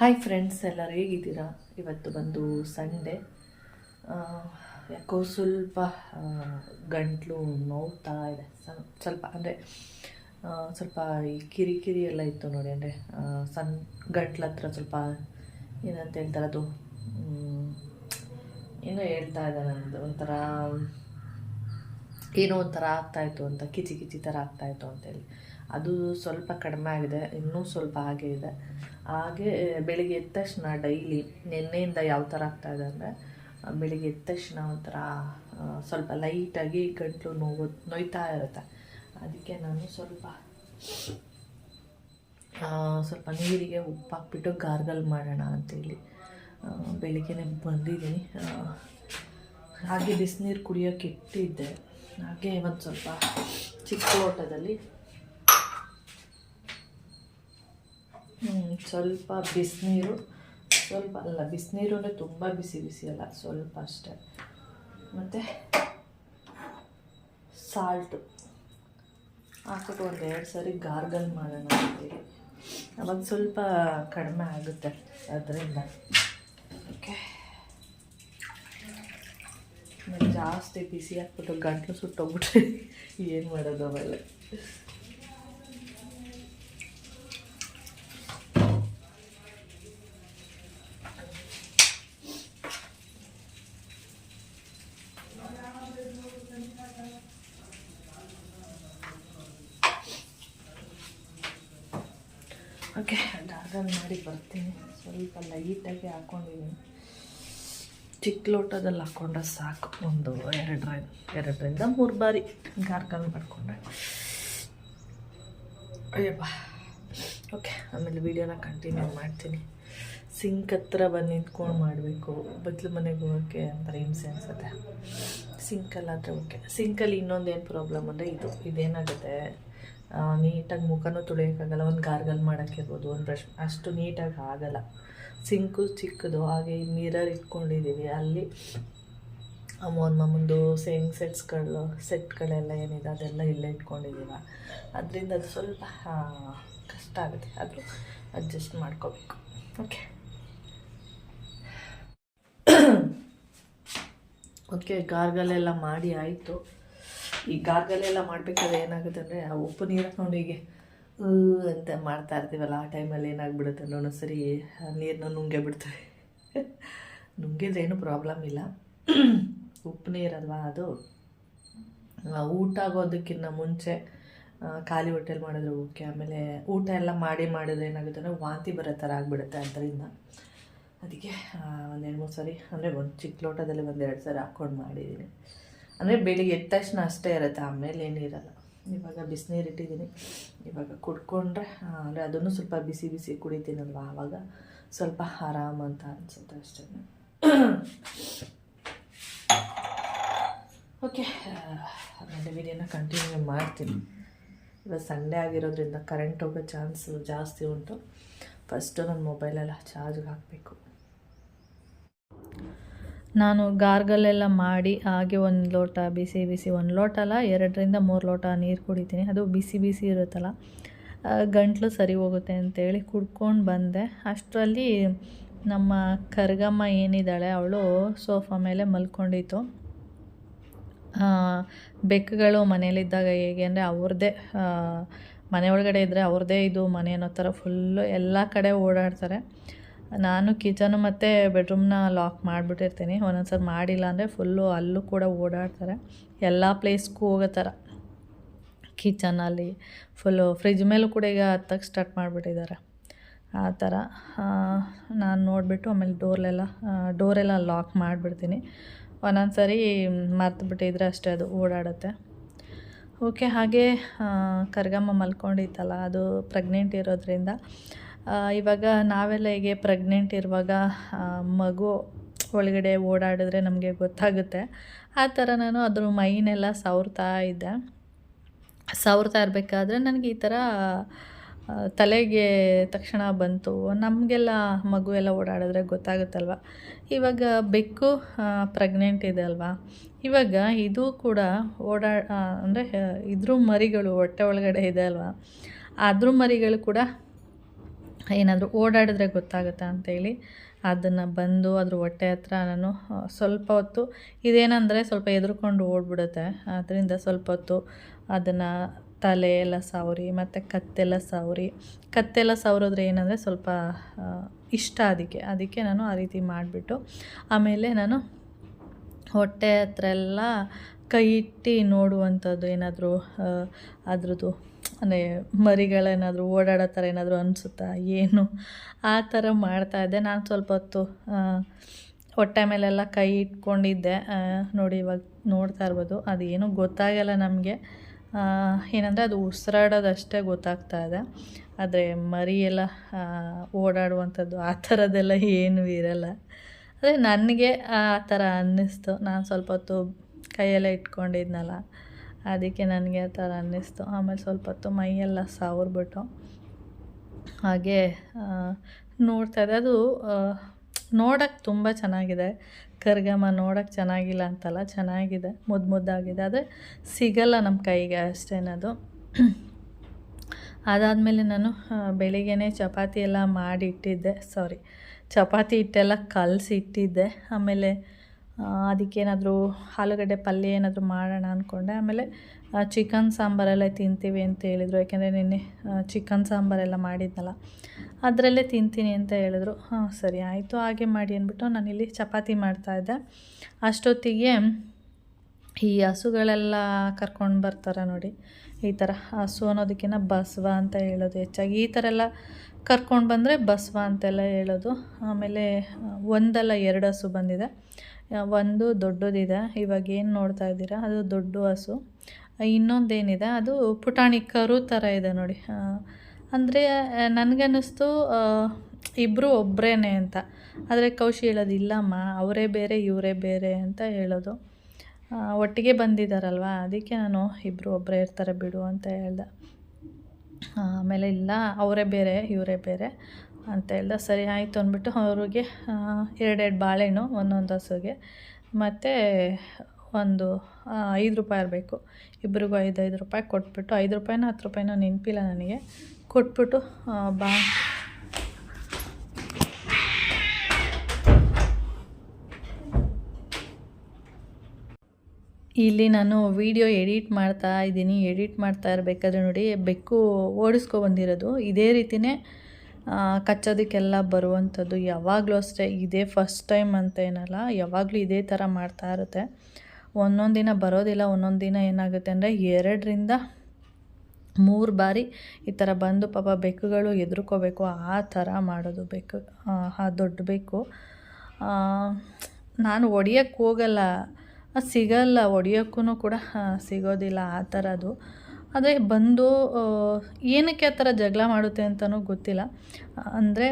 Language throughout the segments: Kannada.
ಹಾಯ್ ಫ್ರೆಂಡ್ಸ್ ಎಲ್ಲರೂ ಹೇಗಿದ್ದೀರಾ? ಇವತ್ತು ಬಂದು ಸಂಡೇ. ಯಾಕೋ ಸ್ವಲ್ಪ ಗಂಟ್ಲು ನೋವ್ತಾ ಇದೆ. ಸ್ವಲ್ಪ ಅಂದರೆ ಸ್ವಲ್ಪ ಈ ಕಿರಿಕಿರಿ ಎಲ್ಲ ಇತ್ತು ನೋಡಿ, ಅಂದರೆ ಸಣ್ಣ ಗಂಟ್ಲ ಹತ್ರ ಸ್ವಲ್ಪ ಏನಂತ ಹೇಳ್ತಾರೆ ಅದು ಏನೋ ಹೇಳ್ತಾ ಇದೆ ನನ್ನದು ಒಂಥರ, ಏನೋ ಒಂಥರ ಆಗ್ತಾಯಿತ್ತು ಅಂತ, ಕಿಚಿ ಕಿಚಿ ಥರ ಆಗ್ತಾಯಿತ್ತು ಅಂತೇಳಿ ಅದು ಸ್ವಲ್ಪ ಕಡಿಮೆ ಆಗಿದೆ, ಇನ್ನೂ ಸ್ವಲ್ಪ ಹಾಗೆ ಇದೆ. ಹಾಗೆ ಬೆಳಿಗ್ಗೆ ಎದ್ದ ತಕ್ಷಣ ಡೈಲಿ ನಿನ್ನೆಯಿಂದ ಯಾವ ಥರ ಇದೆ ಅಂದರೆ ಬೆಳಿಗ್ಗೆ ಎದ್ದ ತಕ್ಷಣ ಒಂಥರ ಸ್ವಲ್ಪ ಲೈಟಾಗಿ ಗಂಟ್ಲು ನೋವು, ನೋಯ್ತಾ ಇರುತ್ತೆ. ಅದಕ್ಕೆ ನಾನು ಸ್ವಲ್ಪ ಸ್ವಲ್ಪ ನೀರಿಗೆ ಉಪ್ಪು ಹಾಕ್ಬಿಟ್ಟು ಗಾರ್ಗಲ್ ಮಾಡೋಣ ಅಂತೇಳಿ ಬೆಳಿಗ್ಗೆ ಬಂದಿದ್ದೀನಿ. ಹಾಗೆ ಬಿಸಿನೀರು ಕುಡಿಯೋಕೆ ಇಟ್ಟಿದ್ದೆ. ಹಾಗೆ ಒಂದು ಸ್ವಲ್ಪ ಚಿಕ್ಕ ಲೋಟದಲ್ಲಿ ಹ್ಮ್, ಸ್ವಲ್ಪ ಬಿಸಿನೀರು, ಸ್ವಲ್ಪ ಅಲ್ಲ, ಬಿಸಿನೀರು ಅಂದರೆ ತುಂಬ ಬಿಸಿ ಬಿಸಿ ಅಲ್ಲ, ಸ್ವಲ್ಪ ಅಷ್ಟೇ. ಮತ್ತು ಸಾಲ್ಟು ಹಾಕ್ಬಿಟ್ಟು ಒಂದು ಎರಡು ಸರಿ ಗಾರ್ಗಲ್ ಮಾಡೋಣ ಅಂತೀವಿ. ಅವಾಗ ಸ್ವಲ್ಪ ಕಡಿಮೆ ಆಗುತ್ತೆ ಅದರಿಂದ. ಓಕೆ ಜಾಸ್ತಿ ಬಿಸಿ ಹಾಕ್ಬಿಟ್ಟು ಗಂಟಲು ಸುಟ್ಟೋಗ್ಬಿಟ್ರೆ ಏನು ಮಾಡೋದು ಆಮೇಲೆ ಓಕೆ ಗಾರ್ಗಲ್ ಮಾಡಿ ಬರ್ತೀನಿ ಸ್ವಲ್ಪ ಲೈಟಾಗಿ ಹಾಕ್ಕೊಂಡಿದ್ದೀನಿ ಚಿಕ್ಕ ಲೋಟದಲ್ಲಿ ಹಾಕ್ಕೊಂಡ್ರೆ ಸಾಕು. ಒಂದು ಎರಡರ ಎರಡರಿಂದ ಮೂರು ಬಾರಿ ಗಾರ್ಗಲ್ ಮಾಡಿಕೊಂಡೆ ಅಯ್ಯಪ್ಪ. ಓಕೆ ಆಮೇಲೆ ವೀಡಿಯೋನ ಕಂಟಿನ್ಯೂ ಮಾಡ್ತೀನಿ. ಸಿಂಕ್ ಹತ್ರ ಬಂದು ನಿಂತ್ಕೊಂಡು ಮಾಡಬೇಕು. ಬದಲು ಮನೆಗೆ ಹೋಗೋಕ್ಕೆ ಒಂಥರ ಹಿಂಸೆ ಅನಿಸುತ್ತೆ. ಸಿಂಕಲ್ಲಾದರೆ ಓಕೆ ಸಿಂಕಲ್ಲಿ ಇನ್ನೊಂದು ಏನು ಪ್ರಾಬ್ಲಮ್ ಅಂದರೆ ಇದು. ಇದೇನಾಗುತ್ತೆ? ನೀಟಾಗಿ ಮುಖನೂ ತುಳಿಯೋಕ್ಕಾಗಲ್ಲ ಒಂದು ಗಾರ್ಗಲ್ ಮಾಡೋಕ್ಕಿರ್ಬೋದು ಒಂದು ಬ್ರಷ್ ಅಷ್ಟು ನೀಟಾಗಿ ಆಗಲ್ಲ. ಸಿಂಕು ಚಿಕ್ಕದು, ಹಾಗೆ ಮಿರರ್ ಇಟ್ಕೊಂಡಿದ್ದೀವಿ ಅಲ್ಲಿ ಅಮ್ಮನ ಮಮ್ಮಂದು ಸೇವಿಂಗ್ ಸೆಟ್ಸ್ಗಳು, ಸೆಟ್ಗಳೆಲ್ಲ ಏನಿದೆ ಅದೆಲ್ಲ ಇಲ್ಲೇ ಇಟ್ಕೊಂಡಿದ್ದೀವ ಅದರಿಂದ ಅದು ಸ್ವಲ್ಪ ಕಷ್ಟ ಆಗುತ್ತೆ. ಆದರೂ ಅಡ್ಜಸ್ಟ್ ಮಾಡ್ಕೋಬೇಕು. ಓಕೆ ಓಕೆ ಗಾರ್ಗಲೆಲ್ಲ ಮಾಡಿ ಆಯಿತು. ಈ ಗಾರ್ಗಲೆಲ್ಲ ಮಾಡಬೇಕಾದ್ರೆ ಏನಾಗುತ್ತೆ ಅಂದರೆ ಉಪ್ಪು ನೀರು ಹಾಕೊಂಡು ಹೀಗೆ ಅಂತ ಮಾಡ್ತಾ ಇರ್ತೀವಲ್ಲ, ಆ ಟೈಮಲ್ಲಿ ಏನಾಗ್ಬಿಡುತ್ತೆ ಒಂದೊಂದು ಸರಿ ನೀರನ್ನ ನುಂಗೆ ಬಿಡ್ತವೆ. ನುಂಗಿದ್ರೆ ಏನು ಪ್ರಾಬ್ಲಮ್ ಇಲ್ಲ. ಉಪ್ಪು ನೀರಲ್ವಾ ಅದು? ಊಟ ಆಗೋದಕ್ಕಿಂತ ಮುಂಚೆ ಖಾಲಿ ಹೊಟ್ಟೆಲಿ ಮಾಡಿದ್ರೆ ಓಕೆ, ಆಮೇಲೆ ಊಟ ಎಲ್ಲ ಮಾಡಿ ಮಾಡಿದ್ರೆ ಏನಾಗುತ್ತೆ ಅಂದರೆ ವಾಂತಿ ಬರೋ ಥರ ಆಗಿಬಿಡುತ್ತೆ ಅದರಿಂದ. ಅದಕ್ಕೆ ಒಂದೆರಡು ಮೂರು ಸರಿ, ಅಂದರೆ ಒಂದು ಚಿಕ್ಕ ಲೋಟದಲ್ಲಿ ಒಂದು ಎರಡು ಸರಿ ಹಾಕ್ಕೊಂಡು ಮಾಡಿದ್ದೀನಿ ಅಂದರೆ ಬೆಳಿಗ್ಗೆ ಎದ್ದ ತಕ್ಷಣ ಅಷ್ಟೇ ಇರುತ್ತೆ, ಆಮೇಲೆ ಏನಿರಲ್ಲ ಇವಾಗ ಬಿಸಿನೀರು ಇಟ್ಟಿದ್ದೀನಿ. ಇವಾಗ ಕುಡ್ಕೊಂಡ್ರೆ ಅಂದರೆ ಅದನ್ನು ಸ್ವಲ್ಪ ಬಿಸಿ ಬಿಸಿ ಕುಡಿತೀನಲ್ವ ಆವಾಗ ಸ್ವಲ್ಪ ಆರಾಮ ಅಂತ ಅನಿಸುತ್ತೆ ಅಷ್ಟೇ. ಓಕೆ ಆಮೇಲೆ ವಿಡಿಯೋನ ಕಂಟಿನ್ಯೂ ಮಾಡ್ತೀನಿ. ಇವಾಗ ಸಂಡೇ ಆಗಿರೋದ್ರಿಂದ ಕರೆಂಟ್ ಹೋಗೋ ಚಾನ್ಸ್ ಜಾಸ್ತಿ ಉಂಟು. ಫಸ್ಟು ನನ್ನ ಮೊಬೈಲೆಲ್ಲ ಚಾರ್ಜ್ಗೆ ಹಾಕಬೇಕು. ನಾನು ಗಾರ್ಗಲೆಲ್ಲ ಮಾಡಿ ಹಾಗೆ ಒಂದು ಲೋಟ, ಬಿಸಿ ಬಿಸಿ ಒಂದು ಲೋಟ ಅಲ್ಲ, ಎರಡರಿಂದ ಮೂರು ಲೋಟ ನೀರು ಕುಡಿತೀನಿ. ಅದು ಬಿಸಿ ಬಿಸಿ ಇರುತ್ತಲ್ಲ ಗಂಟಲು ಸರಿ ಹೋಗುತ್ತೆ ಅಂತೇಳಿ ಕುಡ್ಕೊಂಡು ಬಂದೆ. ಅಷ್ಟರಲ್ಲಿ ನಮ್ಮ ಕರ್ಗಮ್ಮ ಏನಿದ್ದಾಳೆ, ಅವಳು ಸೋಫಾ ಮೇಲೆ ಮಲ್ಕೊಂಡಿತ್ತು. ಬೆಕ್ಕುಗಳು ಮನೇಲಿದ್ದಾಗ ಹೇಗೆ ಅಂದರೆ ಅವ್ರದ್ದೇ ಮನೆ ಒಳಗಡೆ ಇದ್ದರೆ ಅವ್ರದ್ದೇ ಇದು ಮನೆ ಅನ್ನೋ ಥರ ಫುಲ್ಲು ಎಲ್ಲ ಕಡೆ ಓಡಾಡ್ತಾರೆ. ನಾನು ಕಿಚನು ಮತ್ತು ಬೆಡ್ರೂಮ್ನ ಲಾಕ್ ಮಾಡಿಬಿಟ್ಟಿರ್ತೀನಿ. ಒಂದೊಂದ್ಸರಿ ಮಾಡಿಲ್ಲ ಅಂದರೆ ಫುಲ್ಲು ಅಲ್ಲೂ ಕೂಡ ಓಡಾಡ್ತಾರೆ. ಎಲ್ಲ ಪ್ಲೇಸ್ಗೂ ಹೋಗೋ ಥರ ಕಿಚನಲ್ಲಿ ಫುಲ್ಲು ಫ್ರಿಜ್ ಮೇಲೂ ಕೂಡ ಈಗ ಹತ್ತಕ್ಕೆ ಸ್ಟಾರ್ಟ್ ಮಾಡಿಬಿಟ್ಟಿದ್ದಾರೆ. ಆ ಥರ ನಾನು ನೋಡಿಬಿಟ್ಟು ಆಮೇಲೆ ಡೋರ್ಲೆಲ್ಲ ಡೋರೆಲ್ಲ ಲಾಕ್ ಮಾಡಿಬಿಡ್ತೀನಿ. ಒಂದೊಂದು ಸರಿ ಮರ್ತು ಬಿಟ್ಟಿದ್ರೆ ಅಷ್ಟೇ ಅದು ಓಡಾಡುತ್ತೆ. ಓಕೆ, ಹಾಗೆ ಕರ್ಗಮ್ಮ ಮಲ್ಕೊಂಡಿತ್ತಲ್ಲ, ಅದು ಪ್ರೆಗ್ನೆಂಟ್ ಇರೋದ್ರಿಂದ. ಇವಾಗ ನಾವೆಲ್ಲ ಹೇಗೆ ಪ್ರೆಗ್ನೆಂಟ್ ಇರುವಾಗ ಮಗು ಒಳಗಡೆ ಓಡಾಡಿದ್ರೆ ನಮಗೆ ಗೊತ್ತಾಗುತ್ತೆ. ಆ ಥರ ನಾನು ಅದ್ರ ಮೈನೆಲ್ಲ ಸವರ್ತಾ ಇದ್ದೆ. ಸವರ್ತಾ ಇರಬೇಕಾದ್ರೆ ನನಗೆ ಈ ಥರ ತಲೆಗೆ ತಕ್ಷಣ ಬಂತು. ನಮಗೆಲ್ಲ ಮಗು ಎಲ್ಲ ಓಡಾಡಿದ್ರೆ ಗೊತ್ತಾಗುತ್ತಲ್ವ? ಇವಾಗ ಬೆಕ್ಕು ಪ್ರೆಗ್ನೆಂಟ್ ಇದೆ ಅಲ್ವಾ? ಇವಾಗ ಇದು ಕೂಡ ಓಡಾ ಅಂದರೆ, ಇದ್ರ ಮರಿಗಳು ಹೊಟ್ಟೆ ಒಳಗಡೆ ಇದೆ ಅಲ್ವಾ? ಅದ್ರ ಮರಿಗಳು ಕೂಡ ಏನಾದರೂ ಓಡಾಡಿದ್ರೆ ಗೊತ್ತಾಗುತ್ತೆ ಅಂತೇಳಿ ಅದನ್ನು ಬಂದು ಅದ್ರ ಹೊಟ್ಟೆ ಹತ್ರ ನಾನು ಸ್ವಲ್ಪ ಹೊತ್ತು ಇದೇನಂದರೆ ಸ್ವಲ್ಪ ಎದುರುಕೊಂಡು ಓಡ್ಬಿಡುತ್ತೆ. ಅದರಿಂದ ಸ್ವಲ್ಪ ಹೊತ್ತು ಅದನ್ನು ತಲೆ ಎಲ್ಲ ಸವರಿ, ಮತ್ತು ಕತ್ತೆಲ್ಲ ಸವರಿ. ಕತ್ತೆಲ್ಲ ಸವರಿದ್ರೆ ಏನಂದರೆ ಸ್ವಲ್ಪ ಇಷ್ಟ ಅದಕ್ಕೆ. ಅದಕ್ಕೆ ನಾನು ಆ ರೀತಿ ಮಾಡಿಬಿಟ್ಟು ಆಮೇಲೆ ನಾನು ಹೊಟ್ಟೆ ಹತ್ರ ಎಲ್ಲ ಕೈ ಇಟ್ಟು ನೋಡುವಂಥದ್ದು ಏನಾದರೂ ಅದ್ರದ್ದು ಅಂದರೆ ಮರಿಗಳೇನಾದರೂ ಓಡಾಡೋ ಥರ ಏನಾದರೂ ಅನಿಸುತ್ತಾ? ಏನು? ಆ ಥರ ಮಾಡ್ತಾಯಿದ್ದೆ ನಾನು ಸ್ವಲ್ಪ ಹೊತ್ತು ಹೊಟ್ಟೆ ಮೇಲೆಲ್ಲ ಕೈ ಇಟ್ಕೊಂಡಿದ್ದೆ. ನೋಡಿ ಇವಾಗ ನೋಡ್ತಾ ಇರ್ಬೋದು. ಅದೇನು ಗೊತ್ತಾಗಲ್ಲ ನಮಗೆ. ಏನಂದರೆ ಅದು ಉಸಿರಾಡೋದಷ್ಟೇ ಗೊತ್ತಾಗ್ತಾ ಇದೆ. ಆದರೆ ಮರಿ ಎಲ್ಲ ಓಡಾಡುವಂಥದ್ದು ಆ ಥರದ್ದೆಲ್ಲ ಏನೂ ಇರಲ್ಲ. ಅದೇ ನನಗೆ ಆ ಥರ ಅನ್ನಿಸ್ತು. ನಾನು ಸ್ವಲ್ಪ ಹೊತ್ತು ಕೈಯೆಲ್ಲ ಇಟ್ಕೊಂಡಿದ್ನಲ್ಲ. ಅದಕ್ಕೆ ನನಗೆ ಆ ಥರ ಅನ್ನಿಸ್ತು. ಆಮೇಲೆ ಸ್ವಲ್ಪ ಹೊತ್ತು ಮೈಯೆಲ್ಲ ಸಾವ್ರ್ಬಿಟ್ಟು. ಹಾಗೆ ನೋಡ್ತಾ ಇದ್ದೆ. ಅದು ನೋಡೋಕ್ಕೆ ತುಂಬ ಚೆನ್ನಾಗಿದೆ. ಕರ್ಗಮ್ಮ ನೋಡೋಕ್ಕೆ ಚೆನ್ನಾಗಿಲ್ಲ ಅಂತಲ್ಲ, ಚೆನ್ನಾಗಿದೆ ಮುದ್ದು ಮುದ್ದಾಗಿದೆ. ಆದರೆ ಸಿಗಲ್ಲ ನಮ್ಮ ಕೈಗೆ ಅಷ್ಟೇನದು ಅದಾದಮೇಲೆ ನಾನು ಬೆಳಿಗ್ಗೆ ಚಪಾತಿ ಎಲ್ಲ ಮಾಡಿ ಇಟ್ಟಿದ್ದೆ ಸಾರಿ ಚಪಾತಿ ಹಿಟ್ಟೆಲ್ಲ ಕಲಸಿ ಇಟ್ಟಿದ್ದೆ ಆಮೇಲೆ ಅದಕ್ಕೇನಾದರೂ ಆಲೂಗಡ್ಡೆ ಪಲ್ಯ ಏನಾದರೂ ಮಾಡೋಣ ಅಂದ್ಕೊಂಡೆ ಆಮೇಲೆ ಚಿಕನ್ ಸಾಂಬಾರೆಲ್ಲ ತಿಂತೀವಿ ಅಂತ ಹೇಳಿದರು. ಯಾಕೆಂದರೆ ನಿನ್ನೆ ಚಿಕನ್ ಸಾಂಬಾರೆಲ್ಲ ಮಾಡಿದ್ನಲ್ಲ. ಅದರಲ್ಲೇ ತಿಂತೀನಿ ಅಂತ ಹೇಳಿದ್ರು. ಹಾಂ, ಸರಿ ಆಯಿತು. ಹಾಗೆ ಮಾಡಿ ಅಂದ್ಬಿಟ್ಟು ನಾನಿಲ್ಲಿ ಚಪಾತಿ ಮಾಡ್ತಾಯಿದ್ದೆ ಅಷ್ಟೊತ್ತಿಗೆ ಈ ಹಸುಗಳೆಲ್ಲ ಕರ್ಕೊಂಡು ಬರ್ತಾರೆ ನೋಡಿ. ಈ ಥರ ಹಸು ಅನ್ನೋದಕ್ಕಿಂತ ಬಸವ ಅಂತ ಹೇಳೋದು ಹೆಚ್ಚಾಗಿ. ಈ ಥರ ಎಲ್ಲ ಕರ್ಕೊಂಡು ಬಂದರೆ ಬಸವ ಅಂತೆಲ್ಲ ಹೇಳೋದು. ಆಮೇಲೆ ಒಂದಲ್ಲ ಎರಡು ಹಸು ಬಂದಿದೆ. ಒಂದು ದೊಡ್ಡದಿದೆ. ಇವಾಗ ಏನು ನೋಡ್ತಾ ಇದ್ದೀರಾ? ಅದು ದೊಡ್ಡ ಹಸು. ಇನ್ನೊಂದೇನಿದೆ? ಅದು ಪುಟಾಣಿ ಕರು ಥರ ಇದೆ ನೋಡಿ. ಅಂದರೆ ನನಗನ್ನಿಸ್ತು ಇಬ್ಬರು ಒಬ್ಬರೇ ಅಂತ. ಆದರೆ ಕೌಶಿ ಹೇಳೋದು, ಇಲ್ಲಮ್ಮ, ಅವರೇ ಬೇರೆ, ಇವರೇ ಬೇರೆ ಅಂತ ಹೇಳೋದು. ಒಟ್ಟಿಗೆ ಬಂದಿದ್ದಾರಲ್ವ ಅದಕ್ಕೆ ನಾನು ಇಬ್ಬರು ಒಬ್ಬರೇ ಇರ್ತಾರೆ ಬಿಡು ಅಂತ ಹೇಳ್ದೆ. ಆಮೇಲೆ, ಇಲ್ಲ, ಅವರೇ ಬೇರೆ, ಇವರೇ ಬೇರೆ. ಅಂತ ಹೇಳ್ದ, ಸರಿ, ಆಯಿತು ಅಂದ್ಬಿಟ್ಟು ಅವ್ರಿಗೆ ಎರಡೆರಡು ಬಾಳೆಹಣ್ಣು, ಒಂದೊಂದು ಹಸುಗೆ, ಮತ್ತು ಒಂದು ಐದು ರೂಪಾಯಿ ಇರಬೇಕು ಇಬ್ರಿಗೂ ಐದು ಐದು ರೂಪಾಯಿ ಕೊಟ್ಬಿಟ್ಟು, ಐದು ರೂಪಾಯಿನೋ ಹತ್ತು ರೂಪಾಯಿನೋ ನೆನಪಿಲ್ಲ ನನಗೆ. ಕೊಟ್ಬಿಟ್ಟು ಬಾ. ಇಲ್ಲಿ ನಾನು ವಿಡಿಯೋ ಎಡಿಟ್ ಮಾಡ್ತಾ ಇದ್ದೀನಿ. ಎಡಿಟ್ ಮಾಡ್ತಾ ಇರಬೇಕಾದ್ರೆ ನೋಡಿ, ಬೆಕ್ಕು ಓಡಿಸ್ಕೊಬಂದಿರೋದು ಇದೇ ರೀತಿಯೇ ಕಚ್ಚೋದಕ್ಕೆಲ್ಲ ಬರುವಂಥದ್ದು ಯಾವಾಗಲೂ ಅಷ್ಟೇ. ಇದೇ ಫಸ್ಟ್ ಟೈಮ್ ಅಂತ ಏನಲ್ಲ ಯಾವಾಗಲೂ ಇದೇ ಥರ ಮಾಡ್ತಾ ಇರುತ್ತೆ. ಒಂದೊಂದು ದಿನ ಬರೋದಿಲ್ಲ ಒಂದೊಂದು ದಿನ ಏನಾಗುತ್ತೆ ಅಂದರೆ ಎರಡರಿಂದ ಮೂರು ಬಾರಿ ಈ ಥರ ಬಂದು ಪಾಪ ಬೆಕ್ಕುಗಳು ಎದುರ್ಕೋಬೇಕು ಆ ಥರ ಮಾಡೋದು ಬೆಕ್ಕು ಆ, ದೊಡ್ಡ ಬೆಕ್ಕು. ನಾನು ಹೊಡಿಯೋಕ್ಕೆ ಹೋಗಲ್ಲ ಸಿಗಲ್ಲ ಹೊಡಿಯೋಕ್ಕೂ ಕೂಡ ಸಿಗೋದಿಲ್ಲ ಆ ಥರದ್ದು. ಆದರೆ ಬಂದು ಏನಕ್ಕೆ ಆ ಥರ ಜಗಳ ಮಾಡುತ್ತೆ ಅಂತಲೂ ಗೊತ್ತಿಲ್ಲ. ಅಂದರೆ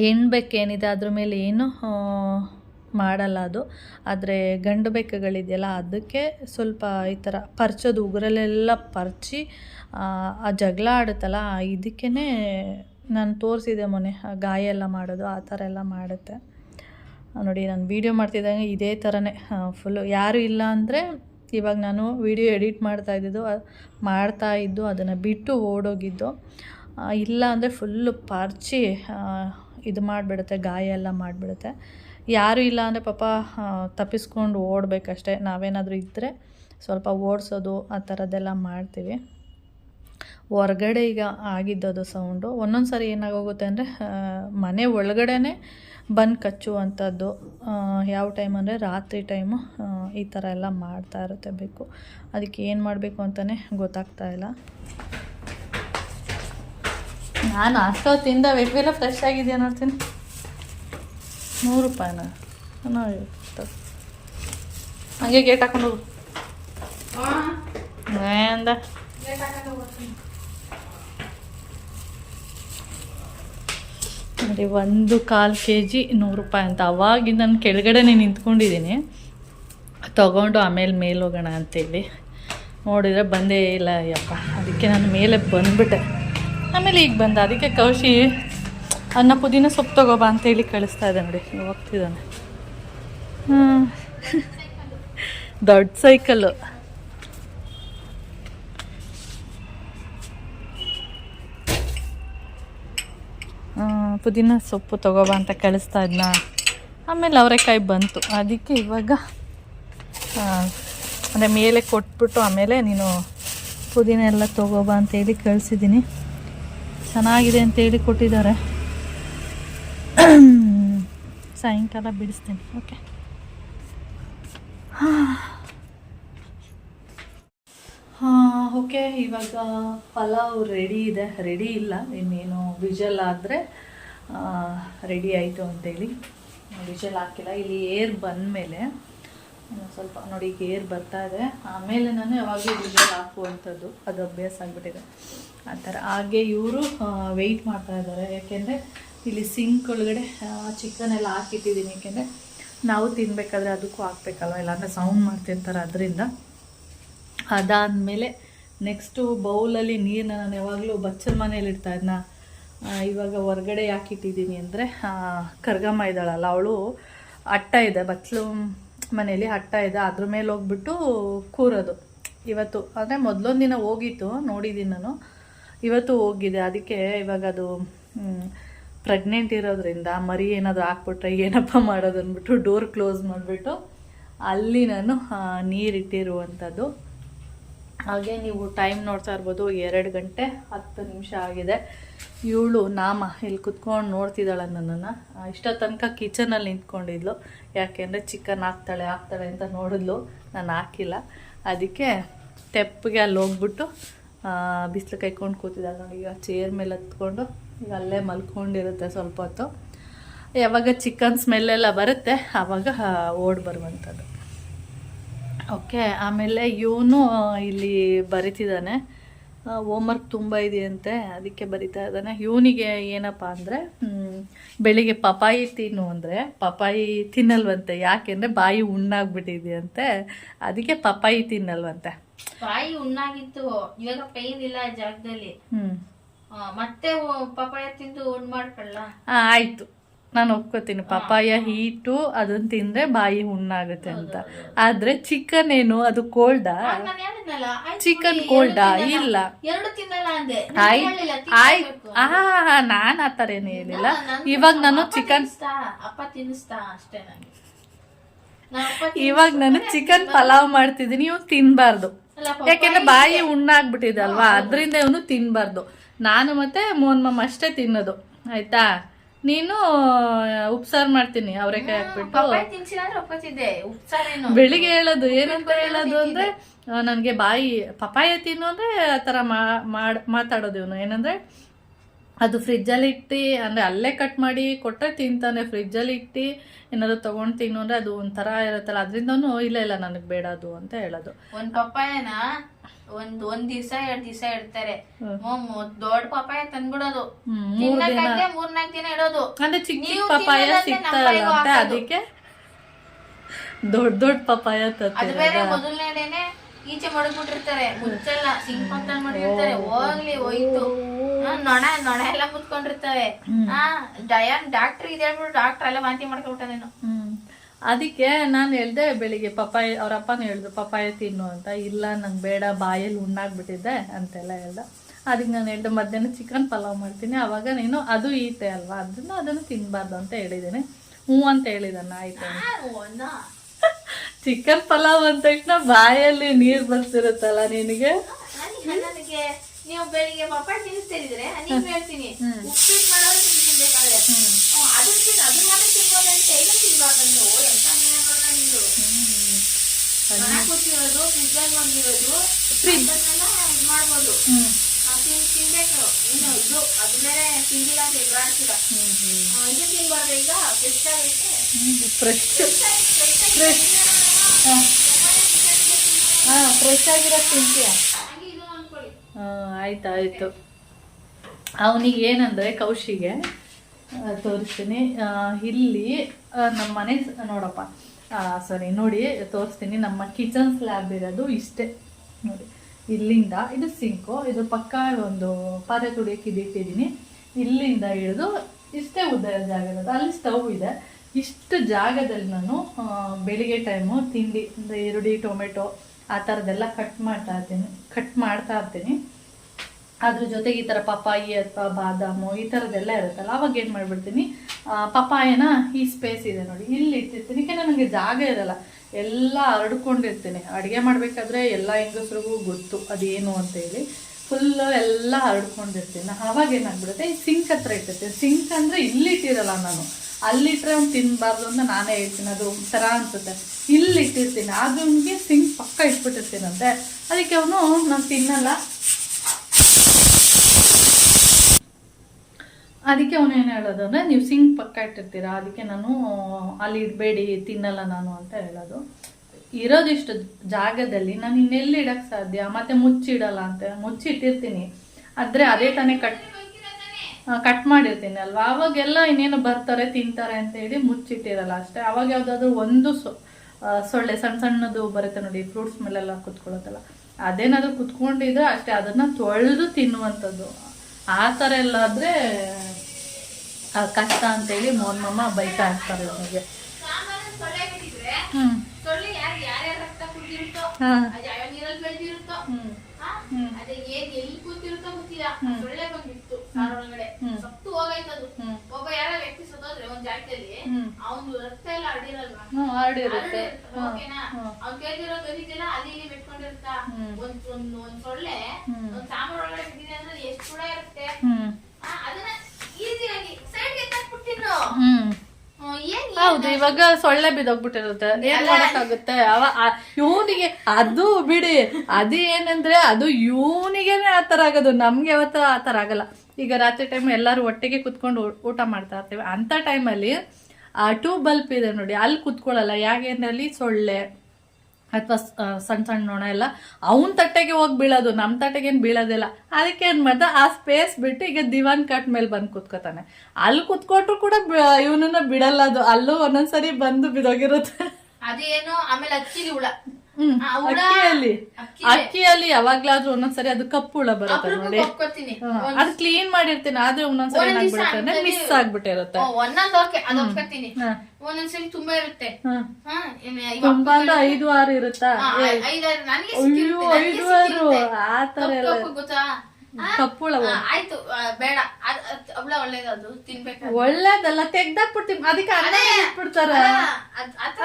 ಹೆಣ್ಬೇಕೇನಿದೆ ಅದ್ರ ಮೇಲೆ ಏನು ಮಾಡಲ್ಲ ಅದು. ಆದರೆ ಗಂಡು ಬೆಕ್ಕುಗಳಿದೆಯಲ್ಲ ಅದಕ್ಕೆ ಸ್ವಲ್ಪ ಈ ಥರ ಪರ್ಚೋದು ಉಗುರಲ್ಲೆಲ್ಲ ಪರ್ಚಿ ಆ, ಜಗಳ ಆಡುತ್ತಲ್ಲ ಇದಕ್ಕೇ ನಾನು ತೋರಿಸಿದೆ ಮೊನ್ನೆ ಗಾಯ ಎಲ್ಲ ಮಾಡೋದು ಆ ಥರ ಎಲ್ಲ ಮಾಡುತ್ತೆ. ನೋಡಿ ನಾನು ವೀಡಿಯೋ ಮಾಡ್ತಿದ್ದಂಗೆ ಇದೇ ಥರನೇ ಫುಲ್ಲು ಯಾರೂ ಇಲ್ಲ ಅಂದರೆ ಇವಾಗ ನಾನು ವೀಡಿಯೋ ಎಡಿಟ್ ಮಾಡ್ತಾ ಇದ್ದಿದ್ದು ಮಾಡ್ತಾ ಇದ್ದು ಅದನ್ನು ಬಿಟ್ಟು ಓಡೋಗಿದ್ದು ಇಲ್ಲ ಅಂದರೆ ಫುಲ್ಲು ಪರ್ಚಿ ಇದು ಮಾಡಿಬಿಡುತ್ತೆ, ಗಾಯ ಎಲ್ಲ ಮಾಡಿಬಿಡುತ್ತೆ. ಯಾರೂ ಇಲ್ಲ ಅಂದರೆ ಪಾಪ ತಪ್ಪಿಸ್ಕೊಂಡು ಓಡಬೇಕಷ್ಟೆ. ನಾವೇನಾದರೂ ಇದ್ದರೆ ಸ್ವಲ್ಪ ಓಡಿಸೋದು, ಆ ಥರದ್ದೆಲ್ಲ ಮಾಡ್ತೀವಿ. ಹೊರ್ಗಡೆ ಈಗ ಆಗಿದ್ದದು ಸೌಂಡು. ಒಂದೊಂದು ಸಾರಿ ಏನಾಗೋಗುತ್ತೆ ಅಂದರೆ ಮನೆ ಒಳಗಡೆನೇ ಬಂದು ಕಚ್ಚು ಅಂಥದ್ದು ಯಾವ ಟೈಮ್ ಅಂದರೆ ರಾತ್ರಿ ಟೈಮು ಈ ಥರ ಎಲ್ಲ ಮಾಡ್ತಾ ಇರುತ್ತೆ ಬೇಕು ಅದಕ್ಕೆ ಏನು ಮಾಡಬೇಕು ಅಂತಲೇ ಗೊತ್ತಾಗ್ತಾ ಇಲ್ಲ. ನಾನು ಅಷ್ಟೊತ್ತಿಂದ ವೆಟ್ವೆಲ್ಲ ಫ್ರೆಶ್ ಆಗಿದೆಯಾ ನೋಡ್ತೀನಿ. ನೂರು ರೂಪಾಯಿನ? ಚೆನ್ನಾಗಿತ್ತು ಹಾಗೆ ಗೇಟ್ ಹಾಕೊಂಡು ಹೋಗು. ಅಂದ. ನೋಡಿ, ಒಂದು ಕಾಲು ಕೆ ಜಿ ನೂರು ರೂಪಾಯಿ ಅಂತ. ಅವಾಗಿಂದ ನಾನು ಕೆಳಗಡೆನೇ ನಿಂತ್ಕೊಂಡಿದ್ದೀನಿ. ತಗೊಂಡು ಆಮೇಲೆ ಮೇಲೆ ಹೋಗೋಣ ಅಂತೇಳಿ. ನೋಡಿದರೆ ಬಂದೇ ಇಲ್ಲ ಅಯ್ಯಪ್ಪ. ಅದಕ್ಕೆ ನಾನು ಮೇಲೆ ಬಂದುಬಿಟ್ಟೆ. ಆಮೇಲೆ ಈಗ ಬಂದ. ಅದಕ್ಕೆ ಕೌಶಿ, ಅನ್ನ ಪುದೀನ ಸೊಪ್ಪು ತಗೋಬಾ ಅಂತೇಳಿ ಕಳಿಸ್ತಾ ಇದೆ ನೋಡಿ. ಹೋಗ್ತಿದ್ದಾನೆ. ದೊಡ್ಡ ಸೈಕಲ್ಲು ಆ, ಪುದೀನ ಸೊಪ್ಪು ತಗೋಬಾ ಅಂತ ಕಳಿಸ್ತಾ ಇದ್ನ. ಆಮೇಲೆ ಅವರೆಕಾಯಿ ಬಂತು. ಅದಕ್ಕೆ ಇವಾಗ ಅಂದರೆ ಮೇಲೆ ಕೊಟ್ಬಿಟ್ಟು ಆಮೇಲೆ ನೀನು ಪುದೀನ ಎಲ್ಲ ತಗೋಬಾ ಅಂತೇಳಿ ಕಳಿಸಿದ್ದೀನಿ. ಚೆನ್ನಾಗಿದೆ ಅಂತೇಳಿ ಕೊಟ್ಟಿದ್ದಾರೆ. ಸಾಯಂಕಾಲ ಬಿಡಿಸ್ತೀನಿ. ಓಕೆ. ಹಾಂ. ಓಕೆ. ಇವಾಗ ಪಲಾವ್ ರೆಡಿ ಇದೆ. ರೆಡಿ ಇಲ್ಲ. ಇನ್ನೇನು ವಿಜಲ್ ಆದರೆ ರೆಡಿ ಆಯಿತು ಅಂತೇಳಿ. ವಿಜಲ್ ಹಾಕಿಲ್ಲ. ಇಲ್ಲಿ ಏರ್ ಬಂದಮೇಲೆ ಸ್ವಲ್ಪ, ನೋಡಿ, ಈಗ ಏರ್ ಬರ್ತಾ ಇದೆ. ಆಮೇಲೆ ನಾನು ಯಾವಾಗಲೂ ವಿಜಲ್ ಹಾಕುವಂಥದ್ದು. ಅದು ಅಭ್ಯಾಸ ಆಗಿಬಿಟ್ಟಿದೆ. ಆ ಥರ. ಹಾಗೆ ಇವರು ವೆಯ್ಟ್ ಮಾಡ್ತಾ ಇದ್ದಾರೆ. ಯಾಕೆಂದರೆ ಇಲ್ಲಿ ಸಿಂಕ್ ಒಳಗಡೆ ಚಿಕನ್ ಎಲ್ಲ ಹಾಕಿಟ್ಟಿದ್ದೀನಿ. ಯಾಕೆಂದರೆ ನಾವು ತಿನ್ನಬೇಕಾದ್ರೆ ಅದಕ್ಕೂ ಹಾಕ್ಬೇಕಲ್ವ? ಇಲ್ಲಾಂದರೆ ಸೌಂಡ್ ಮಾಡ್ತಿರ್ತಾರೆ ಅದರಿಂದ. ಅದಾದಮೇಲೆ ನೆಕ್ಸ್ಟು ಬೌಲಲ್ಲಿ ನೀರನ್ನ ನಾನು ಯಾವಾಗಲೂ ಬಚ್ಚಲ ಮನೇಲಿ ಇಡ್ತಾ ಇದ್ನ? ಇವಾಗ ಹೊರ್ಗಡೆ ಯಾಕಿಟ್ಟಿದ್ದೀನಿ ಅಂದರೆ ಕರ್ಗಮ್ಮ ಇದ್ದಾಳಲ್ಲ, ಅವಳು ಅಟ್ಟ ಇದೆ ಬಚ್ಚಲು ಮನೇಲಿ ಅಟ್ಟ ಇದೆ, ಅದ್ರ ಮೇಲೆ ಹೋಗ್ಬಿಟ್ಟು ಕೂರೋದು. ಇವತ್ತು ಅಂದರೆ ಮೊದಲೊಂದು ದಿನ ಹೋಗಿತ್ತು ನೋಡಿದ್ದೀನಿ ನಾನು. ಇವತ್ತು ಹೋಗಿದೆ, ಅದಕ್ಕೆ ಇವಾಗ ಅದು ಪ್ರೆಗ್ನೆಂಟ್ ಇರೋದ್ರಿಂದ ಮರಿ ಏನಾದರೂ ಹಾಕ್ಬಿಟ್ರೆ ಏನಪ್ಪ ಮಾಡೋದು ಅಂದ್ಬಿಟ್ಟು ಡೋರ್ ಕ್ಲೋಸ್ ಮಾಡಿಬಿಟ್ಟು ಅಲ್ಲಿ ನಾನು ನೀರಿಟ್ಟಿರುವಂಥದ್ದು. ಹಾಗೆ ನೀವು ಟೈಮ್ ನೋಡ್ತಾ ಇರ್ಬೋದು, ಎರಡು ಗಂಟೆ ಹತ್ತು ನಿಮಿಷ ಆಗಿದೆ. ಇವಳು ನಾಮ, ಇಲ್ಲಿ ಕುತ್ಕೊಂಡು ನೋಡ್ತಿದ್ದಾಳೆ ನನ್ನನ್ನು. ಇಷ್ಟೋ ತನಕ ಕಿಚನಲ್ಲಿ ನಿಂತ್ಕೊಂಡಿದ್ಲು. ಯಾಕೆಂದರೆ ಚಿಕನ್ ಹಾಕ್ತಾಳೆ ಹಾಕ್ತಾಳೆ ಅಂತ ನೋಡಿದ್ಲು. ನಾನು ಹಾಕಿಲ್ಲ. ಅದಕ್ಕೆ ತೆಪ್ಪಗೆ ಅಲ್ಲಿ ಹೋಗ್ಬಿಟ್ಟು ಬಿಸಿಲು ಕೈಕೊಂಡು ಕೂತಿದ್ದಾಳೆ ನೋಡಿ. ಈಗ ಚೇರ್ ಮೇಲೆ ಹತ್ಕೊಂಡು, ಈಗ ಅಲ್ಲೇ ಮಲ್ಕೊಂಡಿರುತ್ತೆ ಸ್ವಲ್ಪ ಹೊತ್ತು. ಯಾವಾಗ ಚಿಕನ್ ಸ್ಮೆಲ್ಲೆಲ್ಲ ಬರುತ್ತೆ ಆವಾಗ ಓಡ್ ಬರುವಂಥದ್ದು. ಓಕೆ ಆಮೇಲೆ ಇವನು ಇಲ್ಲಿ ಬರಿತಿದ್ದಾನೆ. ಹೋಮ್ವರ್ಕ್ ತುಂಬ ಇದೆಯಂತೆ ಅದಕ್ಕೆ ಬರಿತಾ ಇದ್ದಾನೆ. ಇವನಿಗೆ ಏನಪ್ಪ ಅಂದರೆ ಬೆಳಿಗ್ಗೆ ಪಪಾಯಿ ತಿನ್ನು ಅಂದರೆ ಪಪಾಯಿ ತಿನ್ನಲ್ವಂತೆ. ಯಾಕೆಂದರೆ ಬಾಯಿ ಉಣ್ಣಾಗ್ಬಿಟ್ಟಿದೆಯಂತೆ. ಅದಕ್ಕೆ ಪಪಾಯಿ ತಿನ್ನಲ್ವಂತೆ. ಬಾಯಿ ಉಣ್ಣಾಗಿತ್ತು ಇವಾಗ ಪೈನ್ ಇಲ್ಲ ಜಾಗದಲ್ಲಿ. ಹ್ಞೂ ಮತ್ತೆ ಪಪಾಯ ತಿಂದು ಉಂಡ್ ಮಾಡ್ಕೊಳ್ಳ? ಹಾಂ ಆಯಿತು. ನಾನು ಒಪ್ಕೋತೀನಿ ಪಪ್ಪಾಯ ಹೀಟು ಅದನ್ನ ತಿಂದ್ರೆ ಬಾಯಿ ಹುಣ್ಣಾಗುತ್ತೆ ಅಂತ. ಆದ್ರೆ ಚಿಕನ್ ಏನು ಅದು ಕೋಲ್ಡಾ? ಚಿಕನ್ ಕೋಲ್ಡಾ? ಇಲ್ಲ. ನಾನ್ ತಿನ್ನಲ್ಲ ಅಂದೆ. ಆಯ್ತು ಹೇಳಿಲ್ಲ ಆಯ್ತು ಆ ನಾನು ಆ ಥರ ಏನು ಹೇಳಿಲ್ಲ ಇವಾಗ ನಾನು ಚಿಕನ್ ಇವಾಗ ನಾನು ಚಿಕನ್ ಪಲಾವ್ ಮಾಡ್ತಿದ್ದೀನಿ ಇವ ತಿನ್ಬಾರ್ದು. ಯಾಕೆಂದ್ರೆ ಬಾಯಿ ಹುಣ್ಣಾಗ್ಬಿಟ್ಟಿದೆ ಅಲ್ವಾ? ಅದರಿಂದ ಇವನು ತಿನ್ಬಾರ್ದು. ನಾನು ಮತ್ತೆ ಮೋನ್ ಅಷ್ಟೇ ತಿನ್ನೋದು. ಆಯ್ತಾ? ನೀನು ಉಪ್ಸಾರ್ ಮಾಡ್ತೀನಿ ಅವರೆಕಾಯಿ ಹಾಕ್ಬಿಟ್ಟು. ಬೆಳಿಗ್ಗೆ ಹೇಳೋದು ಏನಂತ ಹೇಳೋದು ಅಂದ್ರೆ ನನಗೆ ಬಾಯಿ ಪಪಾಯ ತಿನ್ನು ಅಂದ್ರೆ ಆ ಥರ ಮಾಡ್ ಮಾತಾಡೋದು ಇವನು. ಏನಂದ್ರೆ ಅದು ಫ್ರಿಜ್ಜಲ್ಲಿ ಇಟ್ಟು ಅಂದ್ರೆ ಅಲ್ಲೇ ಕಟ್ ಮಾಡಿ ಕೊಟ್ಟರೆ ತಿಂತಾನೆ. ಫ್ರಿಜ್ಜಲ್ಲಿ ಇಟ್ಟು ಏನಾದ್ರು ತೊಗೊಂಡು ತಿನ್ನು ಅಂದ್ರೆ ಅದು ಒಂಥರ ಇರುತ್ತಲ್ಲ. ಅದರಿಂದನೂ ಇಲ್ಲ ಇಲ್ಲ ನನಗೆ ಬೇಡ ಅದು ಅಂತ ಹೇಳೋದು. ಒಂದು ಪಪ್ಪಾಯನ ಒಂದ್ ಒಂದ್ ದಿವ್ಸ ಎರಡ್ ದಿವ್ಸ ಇಡ್ತಾರೆ. ಮೊಮ್ಮು ದೊಡ್ಡ ಪಪ್ಪಾಯ ತಂದ್ಬಿಡೋದು. ಹ್ಮ್, ಮೂರ್ ದಿನ. ತಿನ್ನಕ್ಕಾಗ್ದೆ ಮೂರ್ನಾಲ್ಕು ದಿನ ಇಡೋದು. ಅಂದ್ರೆ ಚಿಕ್ಕ ಚಿಕ್ಕ ನೀವು ಪಪಾಯ ತಿನ್ನೋದಂತೆ ಸಿಗ್ತಾರಲ್ಲ ನಮ್ಮ ಅಂತ ಬಾಯಿಗೂ ಅದಕ್ಕೆ ದೊಡ್ಡ ದೊಡ್ಡ ಪಪಾಯ ಅದು ಬೇರೆ ಈಚೆ ಮಡಗ್ಬಿಟ್ಟಿರ್ತಾರೆ. ಮುಚ್ಚಲ್ಲ ಸಿಂಕ್ ಪಕ್ಕದಲ್ಲಿ ಮಾಡಿರ್ತಾರೆ ಹೋಗ್ಲಿ ಹೋಯ್ತು. ನೊಣ ನೊಣ ಎಲ್ಲ ಮುತ್ಕೊಂಡಿರ್ತವೆ. ಹಾ ಡಯಾನ್ ಡಾಕ್ಟರ್ ಇದೆ ಹೇಳ್ಬಿಟ್ಟು ಡಾಕ್ಟರ್ ಎಲ್ಲ ವಾಂತಿ ಮಾಡ್ಕೊಬಿಟ್ಟನೇನು ಹ್ಮ್. ಅದಕ್ಕೆ ನಾನು ಹೇಳ್ದೆ ಬೆಳಿಗ್ಗೆ ಪಪ್ಪಾಯ ಅವ್ರ ಅಪ್ಪನೂ ಹೇಳಿದ್ರು ಪಪ್ಪಾಯ ತಿನ್ನು ಅಂತ. ಇಲ್ಲ ನಂಗೆ ಬೇಡ ಬಾಯಲ್ಲಿ ಹುಣ್ಣಾಗ್ಬಿಟ್ಟಿದ್ದೆ ಅಂತೆಲ್ಲ ಹೇಳ್ದೆ. ಅದಕ್ಕೆ ನಾನು ಹೇಳ್ದೆ ಮಧ್ಯಾಹ್ನ ಚಿಕನ್ ಪಲಾವ್ ಮಾಡ್ತೀನಿ ಅವಾಗ ನೀನು ಅದು ಈತೆ ಅಲ್ವಾ? ಅದನ್ನು ಅದನ್ನು ತಿನ್ನಬಾರ್ದು ಅಂತ ಹೇಳಿದ್ದೀನಿ. ಹ್ಞೂ ಅಂತ ಹೇಳಿದಾನ ಆಯ್ತು. ಚಿಕನ್ ಪಲಾವ್ ಅಂದ ತಕ್ಷಣ ಬಾಯಲ್ಲಿ ನೀರು ಬರ್ತಿರುತ್ತಲ್ಲ ನಿನಗೆ? ನೀವು ಬೆಳಿಗ್ಗೆ ಪಪ್ಪಾಯ ತಿನ್ನಿಸ್ತಿದ್ರೆ ನೀನು ಹೇಳ್ತೀನಿ. ಮಾಡೋರು ತಿನ್ಬೇಕಾದ್ರೆ ಹ್ಮ್, ಅದನ್ನ ತಿನ್ ಅದನ್ನ ಮಾತ್ರ ತಿನ್ಬೋದಂತೆ ಇದನ್ನ ತಿನ್ಬಾರ್ದಂದು ಎಂತ ಮನೆ ನೋಡ್ದ ನಿಂದು ಮನೆ ಕೂತಿರೋದು ಫ್ರಿಜ್ಜಲ್ಲಿ ಬಂದಿರೋದು ಇದ್ ಮಾಡ್ಬೋದು. ಹ್ಮ್. ಆ, ತಿನ್ ತಿನ್ಬೇಕು. ಇನ್ನು ಇದು ಅದು ಬೇರೆ ತಿಂದಿಲ್ಲ ಅಂತ ಎದುರಾಡ್ತೀರ ಇದು ತಿನ್ಬಾರ್ದು ಈಗ ಫ್ರೆಶ್ ಆಗೈತೆ. ಫ್ರೆಶ್. ಫ್ರೆಶ್ ಹಾಂ. ಫ್ರೆಶ್ ಆಗಿರೋ ತಿಂತೀಯ. ಆಯ್ತು ಆಯಿತು. ಅವನಿಗೆ ಏನಂದರೆ ಕೌಶಿಗೆ ತೋರಿಸ್ತೀನಿ. ಇಲ್ಲಿ ನಮ್ಮ ಮನೆ, ನೋಡಪ್ಪ. ಸಾರಿ ನೋಡಿ, ತೋರಿಸ್ತೀನಿ. ನಮ್ಮ ಕಿಚನ್ ಸ್ಲ್ಯಾಬ್ ಇರೋದು ಇಷ್ಟೇ. ನೋಡಿ, ಇಲ್ಲಿಂದ, ಇದು ಸಿಂಕು ಇದು ಪಕ್ಕ ಒಂದು ಪಾತ್ರೆ ತುಡಿಯಕ್ಕೆ ಇದಿಟ್ಟಿದ್ದೀನಿ ಇಲ್ಲಿಂದ ಹಿಡಿದು ಇಷ್ಟೇ ಉದ್ದ ಜಾಗ ಇರೋದು. ಅಲ್ಲಿ ಸ್ಟವ್ ಇದೆ. ಇಷ್ಟು ಜಾಗದಲ್ಲಿ ನಾನು ಬೆಳಿಗ್ಗೆ ಟೈಮು ತಿಂಡಿ, ಅಂದರೆ, ಈರುಳ್ಳಿ, ಟೊಮೆಟೊ, ಆ ಥರದ್ದೆಲ್ಲ ಕಟ್ ಮಾಡ್ತಾ ಇರ್ತೀನಿ. ಕಟ್ ಮಾಡ್ತಾ ಇರ್ತೀನಿ. ಅದ್ರ ಜೊತೆಗೆ ಈ ಥರ ಪಪ್ಪಾಯಿ ಅಥವಾ ಬಾದಾಮು ಈ ಥರದ್ದೆಲ್ಲ ಇರುತ್ತಲ್ಲ, ಅವಾಗ ಏನು ಮಾಡಿಬಿಡ್ತೀನಿ? ಪಪ್ಪಾಯನ ಈ ಸ್ಪೇಸ್ ಇದೆ ನೋಡಿ. ಇಲ್ಲಿ ಇಟ್ಟಿರ್ತೀನಿ. ಯಾಕೆಂದ್ರೆ ನನಗೆ ಜಾಗ ಇರಲ್ಲ. ಎಲ್ಲ ಹರಡ್ಕೊಂಡಿರ್ತೀನಿ. ಅಡುಗೆ ಮಾಡಬೇಕಾದ್ರೆ ಎಲ್ಲ ಹೆಂಗಸ್ರಿಗೂ ಗೊತ್ತು ಅದೇನು ಅಂತ ಹೇಳಿ. ಫುಲ್ಲು ಎಲ್ಲ ಹರಡ್ಕೊಂಡಿರ್ತೀನಿ. ಅವಾಗ ಏನಾಗ್ಬಿಡುತ್ತೆ ಈ ಸಿಂಕ್ ಹತ್ರ ಇಟ್ಟಿರ್ತೀನಿ. ಸಿಂಕ್ ಅಂದರೆ ಇಲ್ಲಿ ಇಟ್ಟಿರಲ್ಲ ನಾನು. ಅಲ್ಲಿಟ್ಟರೆ ಅವ್ನು ತಿನ್ನಬಾರ್ದು ಅಂತ ನಾನೇ ಹೇಳ್ತೀನಿ. ಅದು ಒಂಥರ ಅನ್ಸುತ್ತೆ. ಇಲ್ಲಿ ಇಟ್ಟಿರ್ತೀನಿ. ಅದಕ್ಕೆ ಸಿಂಕ್ ಪಕ್ಕ ಇಟ್ಬಿಟ್ಟಿರ್ತೀನಂತೆ. ಅದಕ್ಕೆ ಅವನು, ನಾನು ತಿನ್ನಲ್ಲ. ಅದಕ್ಕೆ ಅವನು ಏನು ಹೇಳೋದು ಅಂದರೆ, ನೀವು ಸಿಂಕ್ ಪಕ್ಕ ಇಟ್ಟಿರ್ತೀರ, ಅದಕ್ಕೆ ನಾನು, ಅಲ್ಲಿ ಇಡಬೇಡಿ, ತಿನ್ನಲ್ಲ ನಾನು ಅಂತ ಹೇಳೋದು. ಇರೋದಿಷ್ಟು ಜಾಗದಲ್ಲಿ ನಾನು ಇನ್ನೆಲ್ಲಿ ಇಡಕ್ಕೆ ಸಾಧ್ಯ? ಮತ್ತೆ ಮುಚ್ಚಿಡಲ್ಲ ಅಂತ, ಮುಚ್ಚಿಟ್ಟಿರ್ತೀನಿ. ಆದರೆ ಅದೇ ತಾನೇ ಕಟ್ ಕಟ್ ಮಾಡಿರ್ತೀನಿ ಅಲ್ವಾ? ಅವಾಗೆಲ್ಲ ಇನ್ನೇನು ಬರ್ತಾರೆ, ತಿಂತಾರೆ ಅಂತ ಹೇಳಿ ಮುಚ್ಚಿಟ್ಟಿರಲ್ಲ ಅಷ್ಟೇ. ಅವಾಗ ಯಾವುದಾದ್ರೂ ಒಂದು ಸೊ ಸೊಳ್ಳೆ ಸಣ್ಣ ಸಣ್ಣದು ಬರುತ್ತೆ ನೋಡಿ ಫ್ರೂಟ್ಸ್ ಮೇಲೆಲ್ಲ ಕುತ್ಕೊಳ್ಳುತ್ತಲ್ಲ ಅದೇನಾದರೂ ಕುತ್ಕೊಂಡಿದ್ರೆ ಅಷ್ಟೇ, ಅದನ್ನ ತೊಳೆದು ತಿನ್ನುವಂಥದ್ದು. ಆ ಥರ ಎಲ್ಲ ಆದರೆ ಕಷ್ಟ ಅಂತೇಳಿ ಹೇಳಿ ಬೈತಾ ಇರ್ತಾರೆ ನನಗೆ ಹ್ಞೂ ಹಾಂ. ಒಂದ್ ಹರಡಿರುತ್ತೆ ಒಂದ್ ಸೊಳ್ಳೆ ಒಂದ್ ಸಾಂಬಾರ್ ಒಳಗಡೆ ಬಿದ್ದಿದೆ ಅಂದ್ರೆ ಎಷ್ಟು ಕೂಡ ಇರುತ್ತೆ ಅದನ್ನ ಹೌದು ಇವಾಗ ಸೊಳ್ಳೆ ಬಿದ್ದೋಗ್ಬಿಟ್ಟಿರುತ್ತೆ. ಏನ್ ಮಾಡಕ್ಕಾಗುತ್ತೆ? ಅವ ಇವನಿಗೆ ಅದು ಬಿಡಿ. ಅದು ಏನಂದ್ರೆ ಅದು ಇವನಿಗೆನೆ ಆ ಥರ ಆಗೋದು. ನಮ್ಗೆ ಯಾವತ್ತ ಆ ಥರ ಆಗಲ್ಲ. ಈಗ ರಾತ್ರಿ ಟೈಮ್ ಎಲ್ಲರೂ ಒಟ್ಟಿಗೆ ಕುತ್ಕೊಂಡು ಊಟ ಮಾಡ್ತಾ ಇರ್ತೇವೆ. ಅಂತ ಟೈಮಲ್ಲಿ ಆ ಟ್ಯೂಬ್ ಬಲ್ಪ್ ಇದೆ ನೋಡಿ. ಅಲ್ಲಿ ಕುತ್ಕೊಳ್ಳಲ್ಲ. ಯಾಕೆ ಅಲ್ಲಿ ಸೊಳ್ಳೆ. ಅಥವಾ ಸಣ್ಣ ಸಣ್ಣ ನೊಣ ಎಲ್ಲ, ಅವನ ತಟ್ಟೆಗೆ ಹೋಗಿ ಬೀಳೋದು ನಮ್ಮ ತಟ್ಟೆಗೆ ಏನು ಬೀಳೋದಿಲ್ಲ. ಅದಕ್ಕೆ ಏನು ಮಾಡ್ದೆ, ಆ ಸ್ಪೇಸ್ ಬಿಟ್ಟು ಈಗ ದಿವಾನ್ ಕಟ್ ಮೇಲೆ ಬಂದು ಕುತ್ಕೋತಾನೆ. ಅಲ್ಲಿ ಕುತ್ಕೊಟ್ರು ಕೂಡ ಇವನನ್ನ ಬಿಡಲ್ಲ ಅದು. ಅಲ್ಲೂ ಒಂದೊಂದ್ಸರಿ ಬಂದು ಬಿದೋಗಿರುತ್ತೆ ಅದೇನೋ ಆಮೇಲೆ ಹಚ್ಚಿದ ಹುಳ. ಅಕ್ಕಿಯಲ್ಲಿ. ಅಕ್ಕಿ ಅಕ್ಕಿಯಲ್ಲಿ ಯಾವಾಗ್ಲಾದ್ರೂ ಒಂದೊಂದ್ಸರಿ ಅದು ಕಪ್ಪು ಹುಳ ಬರುತ್ತೆ ನೋಡಿ. ಅದು ಕ್ಲೀನ್ ಮಾಡಿರ್ತೀನಿ ಆದ್ರೆ ಒಂದೊಂದ್ಸರಿ ಏನಾಗ್ಬಿಡುತ್ತೆ ಮಿಸ್ ಆಗ್ಬಿಟ್ಟಿರುತ್ತೆ. ಒಂದೊಂದ್ಸರಿ ತುಂಬಾ ಇರುತ್ತೆ. ತುಂಬಾ ಅಂದ್ರೆ ಐದು ಆರು ಇರುತ್ತಾ? ಐದು ಆರು ಸಿಕ್ಕಿರುತ್ತೆ. ಆ ತರ ಕಪ್ಪು ಎಲ್ಲ. ಗೊತ್ತಾ? ಹಾ? ಕಪ್ಪು ಹುಳ ಆಯ್ತು ಬೇಡ. ಅವಳ ಒಳ್ಳೇದದು ತಿನ್ಬೇಕಾದ್ರೆ ಒಳ್ಳೇದಲ್ಲ ತೆಗ್ದಾಕ್ಬಿಡ್ತೀನಿ. ಅದಕ್ಕೆ ಅನ್ನ ಬಿಟ್ಬಿಡ್ತಾರ.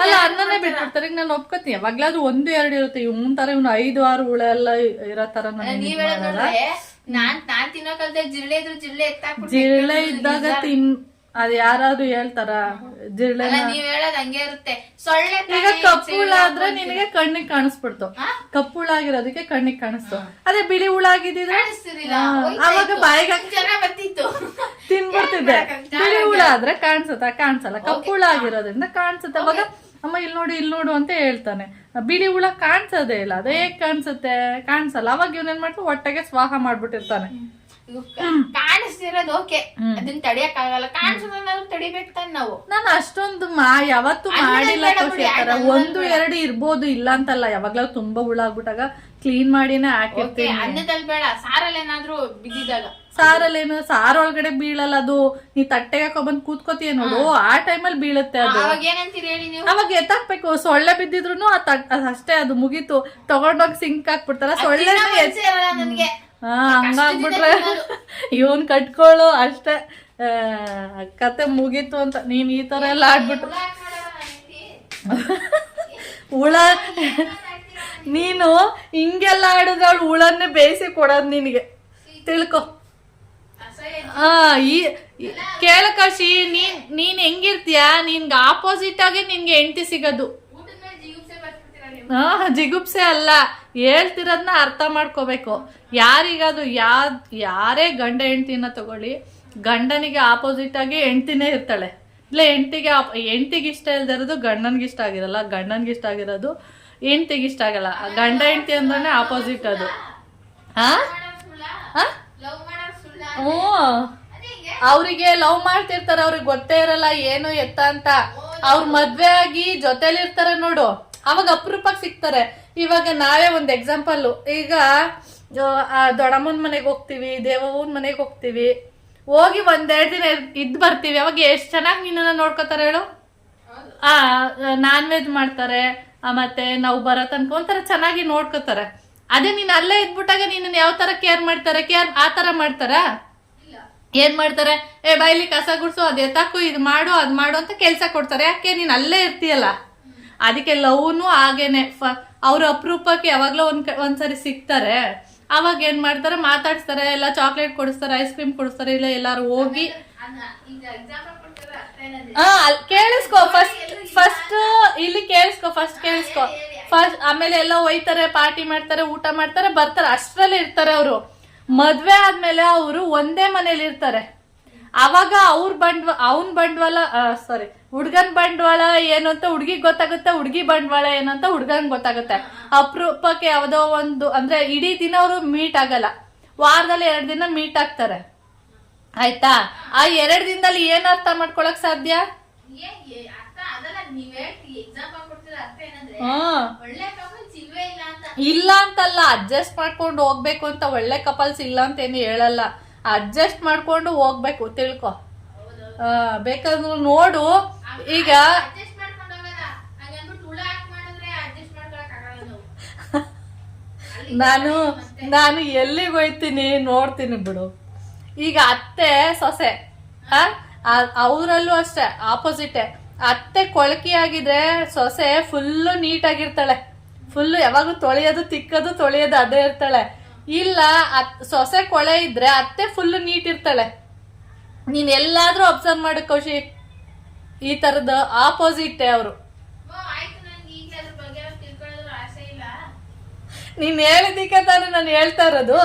ಅಲ್ಲ ಅನ್ನನೇ ಬಿಟ್ಬಿಡ್ತಾರೆ. ಈಗ ನಾನು ಒಪ್ಕೋತೀನಿ. ಯಾವಾಗ್ಲಾದ್ರೂ ಒಂದು ಎರಡು ಇರುತ್ತೆ. ಇವ್ನ ತರ ಇವ್ನು ಐದು ಆರು ಹುಳ ಎಲ್ಲ ಇರೋ ತರ ನೀವ್ ಹೇಳೋದ್ ನೋಡ್ರೆ. ನಾನ್ ನಾನ್ ತಿನ್ನೋ ಕಾಲದಲ್ಲಿ ಜಿರಳೆ ಇದ್ರು ಜಿರಳೆ ಎತ್ತಾಕ್ಬಿಡ್ತೀನಿ. ಜಿರಳೆ ಇದ್ದಾಗ ತಿನ್ ಅದ್ ಯಾರಾದ್ರೂ ಹೇಳ್ತಾರ? ಜಿರಳೆ ನೀವ್ ಹೇಳೋದ್ ಹಂಗೆ ಇರುತ್ತೆ. ಸೊಳ್ಳೆ ಈಗ ತಾನೇ ಕಪ್ಪು ಹುಳ ಆದ್ರೆ ನಿನಗೆ ಕಣ್ಣಿಗೆ ಕಾಣಿಸ್ಬಿಡ್ತು? ಕಪ್ಪು ಹುಳ ಆಗಿರೋದಕ್ಕೆ ಕಣ್ಣಿಗೆ ಕಾಣಿಸ್ತು. ಅದೇ ಬಿಳಿ ಹುಳ ಕಾಣಿಸ್ತಿರ್ಲಿಲ್ಲ. ಹೋಯ್ತಾ ಅವಾಗ ಇತ್ತು. ಬಾಯಿಗೆ ಹಾಕಿ ಚೆನ್ನಾಗ್ ಬರ್ತಿತ್ತು ತಿನ್ಬಿಡ್ತಿದ್ದೆ. ಬಿಳಿ ಹುಳ ಆದ್ರೆ ಕಾಣಿಸುತ್ತಾ? ಕಾಣಿಸಲ್ಲ. ಕಪ್ಪುಳ ಹುಳ ಆಗಿರೋದ್ರಿಂದ ಕಾಣಿಸುತ್ತೆ. ಅವಾಗ ಅಮ್ಮ ಇಲ್ಲಿ ನೋಡು ಇಲ್ಲಿ ನೋಡು ಅಂತ ಹೇಳ್ತಾನೆ. ಬಿಳಿ ಹುಳ ಕಾಣಿಸೋದೇ ಇಲ್ಲ. ಅದೇ ಹೇಗ್ ಕಾಣಿಸುತ್ತೆ? ಕಾಣಿಸಲ್ಲ. ಅವಾಗ ಏನ್ ಮಾಡ್ತು ಹೊಟ್ಟೆಗೆ ಸ್ವಾಹ ಮಾಡ್ಬಿಟ್ಟಿರ್ತಾನೆ. ಕಾಣಿಸ್ತಿರೋದು ಓಕೆ ಅದನ್ನ ತಡಿಯಕ್ ಆಗಲ್ಲ ಕಾಣಿಸೋದನ್ನಾದ್ರೂ ತಡಿಬೇಕು ತಾನೆ ನಾವು. ನಾನು ಅಷ್ಟೊಂದು ಮಾ ಯಾವತ್ತು ಮಾಡಿಲ್ಲ ಆತರ ಒಂದು ಎರಡು ಇರ್ಬೋದು ಇಲ್ಲ ಅಂತಲ್ಲ ಯಾವಾಗ್ಲೂ ತುಂಬಾ ಹುಳ ಆಗ್ಬಿಟ್ಟಾಗ ಕ್ಲೀನ್ ಮಾಡಿನೇ ಹಾಕಿರ್ತೀನಿ. ಅನ್ನದಲ್ಲಿ ಬೇಡ. ಸಾರಲ್ಲಿ ಏನಾದ್ರೂ ಬಿದ್ದಿದಾಗ ಸಾರಲ್ಲೇನು ಸಾರ ಒಳಗಡೆ ಬೀಳಲ್ಲ ಅದು. ನೀ ತಟ್ಟೆಗೆ ಹಾಕೊಬಂದ್ ಕೂತ್ಕೋತೀಯ ನೋಡು. ಆ ಟೈಮಲ್ಲಿ ಬೀಳುತ್ತೆ ಅದು. ಅವಾಗ ಎತ್ತಾಕ್ಬೇಕು. ಸೊಳ್ಳೆ ಬಿದ್ದಿದ್ರು ಆ ತಟ್ ಅಷ್ಟೇ ಅದು ಮುಗೀತು. ತಗೊಂಡೋಗಿ ಸಿಂಕ್ ಹಾಕ್ಬಿಡ್ತಾರ. ಸೊಳ್ಳೆ ಹಾ ಹಂಗಾಗ್ಬಿಟ್ರೆ ಇವನ್ ಕಟ್ಕೊಳ್ಳು ಅಷ್ಟೇ. ಕತೆ ಮುಗೀತು ಅಂತ. ನೀನ್ ಈ ತರ ಎಲ್ಲ ಆಡ್ಬಿಟ್ರು. ಹುಳ ನೀನು ಹಿಂಗೆಲ್ಲ ಆಡಿದ್ರೆ ಅವಳು ಹುಳನ್ನೇ ಬೇಯಿಸಿ ಕೊಡೋದು ನಿನಗೆ. ತಿಳ್ಕೊ. ಹಾ ಆ ಈ ಕೇಳಕಾಶಿ ನೀನ್ ನೀನ್ ಹೆಂಗಿರ್ತೀಯ? ನಿನ್ಗೆ ಆಪೋಸಿಟ್ ಆಗಿ ನಿನ್ಗೆ ಹೆಂಡತಿ ಸಿಗೋದು. ಹಾ ಜಿಗುಪ್ಸೆ ಅಲ್ಲ. ಹೇಳ್ತಿರೋದನ್ನ ಅರ್ಥ ಮಾಡ್ಕೋಬೇಕು. ಯಾರಿಗಾದ್ರು ಯಾ ಯಾರೇ ಗಂಡ ಹೆಂಡ್ತಿನ ತಗೊಳ್ಳಿ, ಗಂಡನಿಗೆ ಆಪೋಸಿಟ್ ಆಗಿ ಹೆಂಡ್ತಿನೇ ಇರ್ತಾಳೆ. ಇಲ್ಲ ಹೆಂಡ್ತಿಗೆ ಹೆಂಡ್ತಿಗೆ ಇಷ್ಟ ಇಲ್ದಿರೋದು ಗಂಡನಿಗೆ ಇಷ್ಟ ಆಗಿರಲ್ಲ, ಗಂಡನಿಗೆ ಇಷ್ಟ ಆಗಿರೋದು ಹೆಂಡ್ತಿಗೆ ಇಷ್ಟ ಆಗಲ್ಲ. ಗಂಡ ಹೆಂಡ್ತಿ ಅಂದ್ರೆ ಆಪೋಸಿಟ್ ಅದು. ಹ್ಞೂ ಅವರಿಗೆ ಲವ್ ಮಾಡ್ತಿರ್ತಾರೆ, ಅವ್ರಿಗೆ ಗೊತ್ತೇ ಇರಲ್ಲ, ಏನು ಎತ್ತ ಅಂತ. ಅವ್ರ ಮದ್ವೆ ಆಗಿ ಜೊತೆಲಿ ಇರ್ತಾರೆ ನೋಡು. ಅವಾಗ ಅಪರೂಪಕ್ಕೆ ಸಿಗ್ತಾರೆ. ಇವಾಗ ನಾವೇ ಒಂದು ಎಕ್ಸಾಂಪಲ್ ಈಗ ದೊಡ್ಡಮ್ಮನ್ ಮನೆಗೆ ಹೋಗ್ತೀವಿ, ದೇವವ್ವನ ಮನೆಗೆ ಹೋಗ್ತೀವಿ. ಹೋಗಿ ಒಂದೆರಡು ದಿನ ಇದ್ ಬರ್ತೀವಿ. ಅವಾಗ ಎಷ್ಟು ಚೆನ್ನಾಗಿ ನಿನ್ನನ್ನ ನೋಡ್ಕೋತಾರೆ ಹೇಳು? ಆ ನಾನ್ ವೆಜ್ ಮಾಡ್ತಾರೆ. ಮತ್ತೆ ನಾವು ಬರೋ ತನಕ ಒಂಥರ ಚೆನ್ನಾಗಿ ನೋಡ್ಕೋತಾರೆ. ಅದೇ ನೀನ್ ಅಲ್ಲೇ ಇದ್ಬಿಟ್ಟಾಗ ನಿನ್ನ ಯಾವ ತರ ಕೇರ್ ಮಾಡ್ತಾರೆ? ಕೇರ್ ಆ ತರ ಮಾಡ್ತಾರಾ? ಏನ್ ಮಾಡ್ತಾರೆ? ಏ ಬೈಲಿ ಕಸ ಗುಡ್ಸು, ಅದ್ ಎತ್ತಾಕು, ಇದು ಮಾಡು, ಅದ್ ಮಾಡು ಅಂತ ಕೆಲ್ಸ ಕೊಡ್ತಾರೆ. ಯಾಕೆ ನೀನ್ ಅಲ್ಲೇ ಇರ್ತೀಯಲ್ಲ? ಅದಕ್ಕೆ ಲವ್ನು ಹಾಗೇನೆ. ಅವ್ರ ಅಪರೂಪಕ್ಕೆ ಯಾವಾಗ್ಲೂ ಒಂದ್ ಒಂದ್ಸರಿ ಸಿಗ್ತಾರೆ. ಅವಾಗ ಏನ್ ಮಾಡ್ತಾರೆ ಮಾತಾಡ್ತಾರೆ ಎಲ್ಲ ಚಾಕ್ಲೇಟ್ ಕೊಡಿಸ್ತಾರೆ ಐಸ್ ಕ್ರೀಮ್ ಕೊಡಿಸ್ತಾರೆ ಇಲ್ಲ ಎಲ್ಲಾರು ಹೋಗಿ ಕೇಳಿಸ್ಕೋ ಫಸ್ಟ್ ಫಸ್ಟ್ ಇಲ್ಲಿ? ಕೇಳಿಸ್ಕೋ ಫಸ್ಟ್ ಕೇಳಿಸ್ಕೋ. ಫಸ್ಟ್ ಆಮೇಲೆ ಎಲ್ಲ ಹೋಯ್ತಾರೆ ಪಾರ್ಟಿ ಮಾಡ್ತಾರೆ ಊಟ ಮಾಡ್ತಾರೆ ಬರ್ತಾರೆ ಅಷ್ಟರಲ್ಲಿ ಇರ್ತಾರೆ ಅವರು. ಮದ್ವೆ ಆದ್ಮೇಲೆ ಅವರು ಒಂದೇ ಮನೇಲಿ ಇರ್ತಾರೆ. ಅವಾಗ ಅವ್ರ ಬಂಡ್ವ ಅವನ್ ಬಂಡವಾಳ ಸಾರಿ ಹುಡ್ಗನ್ ಬಂಡವಾಳ ಏನು ಅಂತ ಹುಡ್ಗಿಗ್ ಗೊತ್ತಾಗುತ್ತೆ ಹುಡ್ಗಿ ಬಂಡವಾಳ ಏನು ಅಂತ ಹುಡ್ಗನ್ ಗೊತ್ತಾಗುತ್ತೆ. ಅಪರೂಪಕ್ಕೆ ಯಾವ್ದೋ ಒಂದು ಅಂದ್ರೆ ಇಡೀ ದಿನ ಅವರು ಮೀಟ್ ಆಗಲ್ಲ. ವಾರದಲ್ಲಿ ಎರಡ್ ದಿನ ಮೀಟ್ ಆಗ್ತಾರೆ. ಆಯ್ತಾ? ಆ ಎರಡ್ ದಿನದಲ್ಲಿ ಏನ್ ಅರ್ಥ ಮಾಡ್ಕೊಳಕ್ ಸಾಧ್ಯ? ಇಲ್ಲ ಅಂತಲ್ಲ ಅಡ್ಜಸ್ಟ್ ಮಾಡ್ಕೊಂಡು ಹೋಗ್ಬೇಕು ಅಂತ ಒಳ್ಳೆ ಕಪಲ್ಸ್ ಇಲ್ಲ ಅಂತ ಏನು ಹೇಳಲ್ಲ. ಅಡ್ಜಸ್ಟ್ ಮಾಡ್ಕೊಂಡು ಹೋಗ್ಬೇಕು ತಿಳ್ಕೊ. ಬೇಕಾದ್ರೆ ನೋಡು. ಈಗ ನಾನು ನಾನು ಎಲ್ಲಿಗೆ ಹೋಯ್ತೀನಿ ನೋಡ್ತೀನಿ ಬಿಡು. ಈಗ ಅತ್ತೆ ಸೊಸೆ ಅವರಲ್ಲೂ ಅಷ್ಟೇ ಆಪೋಸಿಟೆ ಅತ್ತೆ ಕೊಳಕಿ ಆಗಿದ್ರೆ ಸೊಸೆ ಫುಲ್ಲು ನೀಟಾಗಿರ್ತಾಳೆ. ಫುಲ್ಲು ಯಾವಾಗ್ಲೂ ತೊಳೆಯೋದು ತಿಕ್ಕೋದು ತೊಳೆಯೋದು ಅದೇ ಇರ್ತಾಳೆ. ಇಲ್ಲ ಅತ್ ಸೊಸೆ ಕೊಳೆ ಇದ್ರೆ ಅತ್ತೆ ಫುಲ್ ನೀಟ್ ಇರ್ತಾಳೆ. ನೀನ್ ಎಲ್ಲಾದ್ರೂ ಅಬ್ಸರ್ವ್ ಮಾಡು ಕೌಶಿ ಈ ತರದ ಆಪೋಸಿಟ್ ಅವರು. ನೀನ್ ಹೇಳಿದಕ್ಕೆ ತಾನೇ ನಾನು ಹೇಳ್ತಾ ಇರೋದು.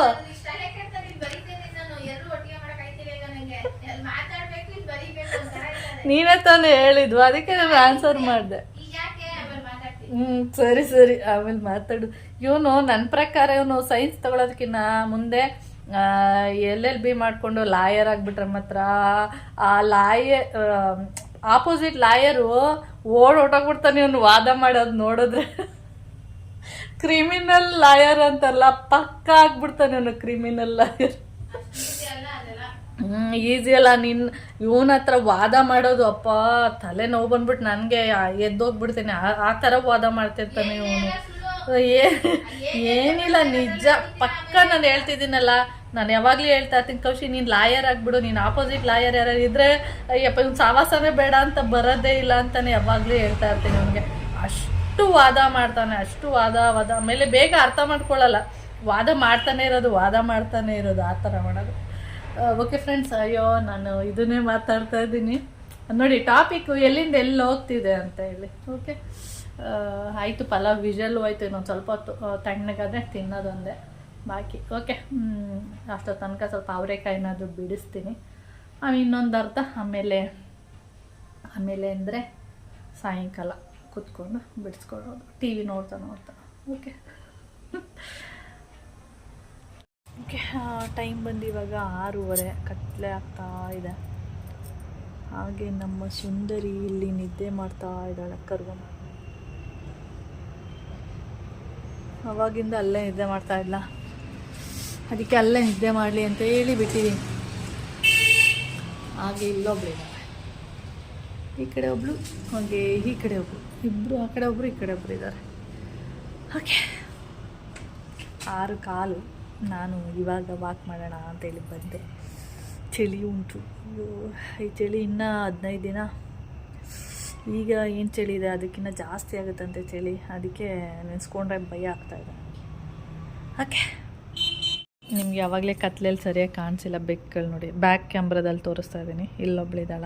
ನಾನು ತಾನೇ ಹೇಳಿದ್ವು ಅದಕ್ಕೆ ನಾನು ಆನ್ಸರ್ ಮಾಡಿದೆ. ಹ್ಮ್ ಸರಿ ಸರಿ ಆಮೇಲೆ ಮಾತಾಡು. ಇವನು ನನ್ನ ಪ್ರಕಾರ ಇವನು ಸೈನ್ಸ್ ತಗೊಳೋದಕ್ಕಿಂತ ಮುಂದೆ ಎಲ್ ಎಲ್ ಬಿ ಮಾಡಿಕೊಂಡು ಲಾಯರ್ ಆಗ್ಬಿಟ್ರೆ ಮಾತ್ರ ಆ ಲಾಯರ್ ಆಪೋಸಿಟ್ ಲಾಯರು ಓಡ್ ಹೊಟ್ಟೋಗ್ಬಿಡ್ತಾನೆ ಇವನು ವಾದ ಮಾಡೋದು ನೋಡಿದ್ರೆ. ಕ್ರಿಮಿನಲ್ ಲಾಯರ್ ಅಂತಲ್ಲ ಪಕ್ಕ ಆಗ್ಬಿಡ್ತಾನೆ ಇವನು ಕ್ರಿಮಿನಲ್ ಲಾಯರ್ ಹ್ಮ್ ಈಸಿ ಅಲ್ಲ ನಿನ್ ಇವನ ಹತ್ರ ವಾದ ಮಾಡೋದು ಅಪ್ಪ ತಲೆ ನೋವು ಬಂದ್ಬಿಟ್ಟು ನನಗೆ ಎದ್ದೋಗ್ಬಿಡ್ತೀನಿ ಆ- ಆ ತರ ವಾದ ಮಾಡ್ತಿರ್ತಾನೆ ಇವನು. ಏನಿಲ್ಲ, ನಿಜ. ಪಕ್ಕ ನಾನು ಹೇಳ್ತಿದ್ದೀನಲ್ಲ, ನಾನು ಯಾವಾಗ್ಲೂ ಹೇಳ್ತಾ ಇರ್ತೀನಿ, ಕೌಶಿ, ನೀನ್ ಲಾಯರ್ ಆಗ್ಬಿಡು, ನೀನ್ ಆಪೋಸಿಟ್ ಲಾಯರ್ ಯಾರು ಇದ್ರೆ, ಅಯ್ಯಪ್ಪ, ಇವ್ನು ಸಾವಾಸನೇ ಬೇಡ ಅಂತ ಬರೋದೇ ಇಲ್ಲ ಅಂತಾನೆ ಯಾವಾಗ್ಲೂ ಹೇಳ್ತಾ ಇರ್ತೀನಿ ಅವನಿಗೆ. ಅಷ್ಟು ವಾದ ಮಾಡ್ತಾನೆ, ಅಷ್ಟು ವಾದ ವಾದ. ಆಮೇಲೆ ಬೇಗ ಅರ್ಥ ಮಾಡ್ಕೊಳ್ಳಲ್ಲ ವಾದ ಮಾಡ್ತಾನೆ ಇರೋದು, ವಾದ ಮಾಡ್ತಾನೆ ಇರೋದು, ಆ ಥರ ಮಾಡೋದು. ಓಕೆ ಫ್ರೆಂಡ್ಸ್ ಅಯ್ಯೋ, ನಾನು ಇದನ್ನೇ ಮಾತಾಡ್ತಾ ಇದ್ದೀನಿ. ನೋಡಿ ಟಾಪಿಕ್ ಎಲ್ಲಿಂದ ಎಲ್ಲಿ ಹೋಗ್ತಿದೆ ಅಂತ ಹೇಳಿ ಓಕೆ ಆಯಿತು, ಪಲಾವ್ ವಿಜಲ್ಲು ಆಯಿತು ಇನ್ನೊಂದು ಸ್ವಲ್ಪ ಹೊತ್ತು ತಣ್ಣಗಾದ್ರೆ ತಿನ್ನೋದೊಂದೇ ಬಾಕಿ ಓಕೆ ಅಷ್ಟೋ ತನಕ ಸ್ವಲ್ಪ ಅವರೇಕಾಯಿನಾದರೂ ಬಿಡಿಸ್ತೀನಿ. ಆಮೇಲೆ ಇನ್ನೊಂದು ಅರ್ಧ, ಆಮೇಲೆ ಆಮೇಲೆ ಅಂದರೆ ಸಾಯಂಕಾಲ ಕೂತ್ಕೊಂಡು ಬಿಡಿಸ್ಕೊಳ್ಳೋದು. ಟಿ ವಿ ನೋಡ್ತಾ. ನೋಡ್ತಾ ಓಕೆ ಓಕೆ ಟೈಮ್ ಬಂದು ಇವಾಗ ಆರೂವರೆ, ಕತ್ಲೆ ಆಗ್ತಾ ಇದೆ. ಹಾಗೆ ನಮ್ಮ ಸುಂದರಿ ಇಲ್ಲಿ ನಿದ್ದೆ ಮಾಡ್ತಾ ಇದ್ದಾಳೆ ಕರ್ವ ಅವಾಗಿಂದ ಅಲ್ಲೇ ನಿದ್ದೆ ಮಾಡ್ತಾ ಇಲ್ಲ ಅದಕ್ಕೆ ಅಲ್ಲೇ ನಿದ್ದೆ ಮಾಡಲಿ ಅಂತ ಹೇಳಿ ಬಿಟ್ಟಿದ್ದೀನಿ ಹಾಗೆ ಇಲ್ಲೊಬ್ಳು ಈ ಕಡೆ ಒಬ್ಳು, ಹಾಗೆ ಈ ಕಡೆ ಒಬ್ಳು ಇಬ್ಬರು ಆ ಕಡೆ ಒಬ್ರು, ಈ ಕಡೆ ಒಬ್ರು ಇದ್ದಾರೆ ಓಕೆ. ಆರು ಕಾಲು ನಾನು ಇವಾಗ ವಾಕ್ ಮಾಡೋಣ ಅಂತೇಳಿ ಬಂದೆ. ಚಳಿ ಉಂಟು. ಈ ಚಳಿ ಇನ್ನೂ ಹದಿನೈದು ದಿನ ಈಗ ಏನು ಚಳಿ ಇದೆ? ಅದಕ್ಕಿಂತ ಜಾಸ್ತಿ ಆಗುತ್ತಂತೆ ಚಳಿ. ಅದಕ್ಕೆ ನೆನೆಸ್ಕೊಂಡ್ರೆ ಭಯ ಆಗ್ತಾಯಿದೆ ಓಕೆ. ನಿಮ್ಗೆ ಯಾವಾಗಲೇ ಕತ್ಲೆಯಲ್ಲಿ ಸರಿಯಾಗಿ ಕಾಣಿಸಿಲ್ಲ ಬೆಕ್ಕಗಳು ನೋಡಿ. ಬ್ಯಾಕ್ ಕ್ಯಾಮ್ರಾದಲ್ಲಿ ತೋರಿಸ್ತಾ ಇದ್ದೀನಿ. ಇಲ್ಲೊಬ್ಳಿದ್ದಾಳ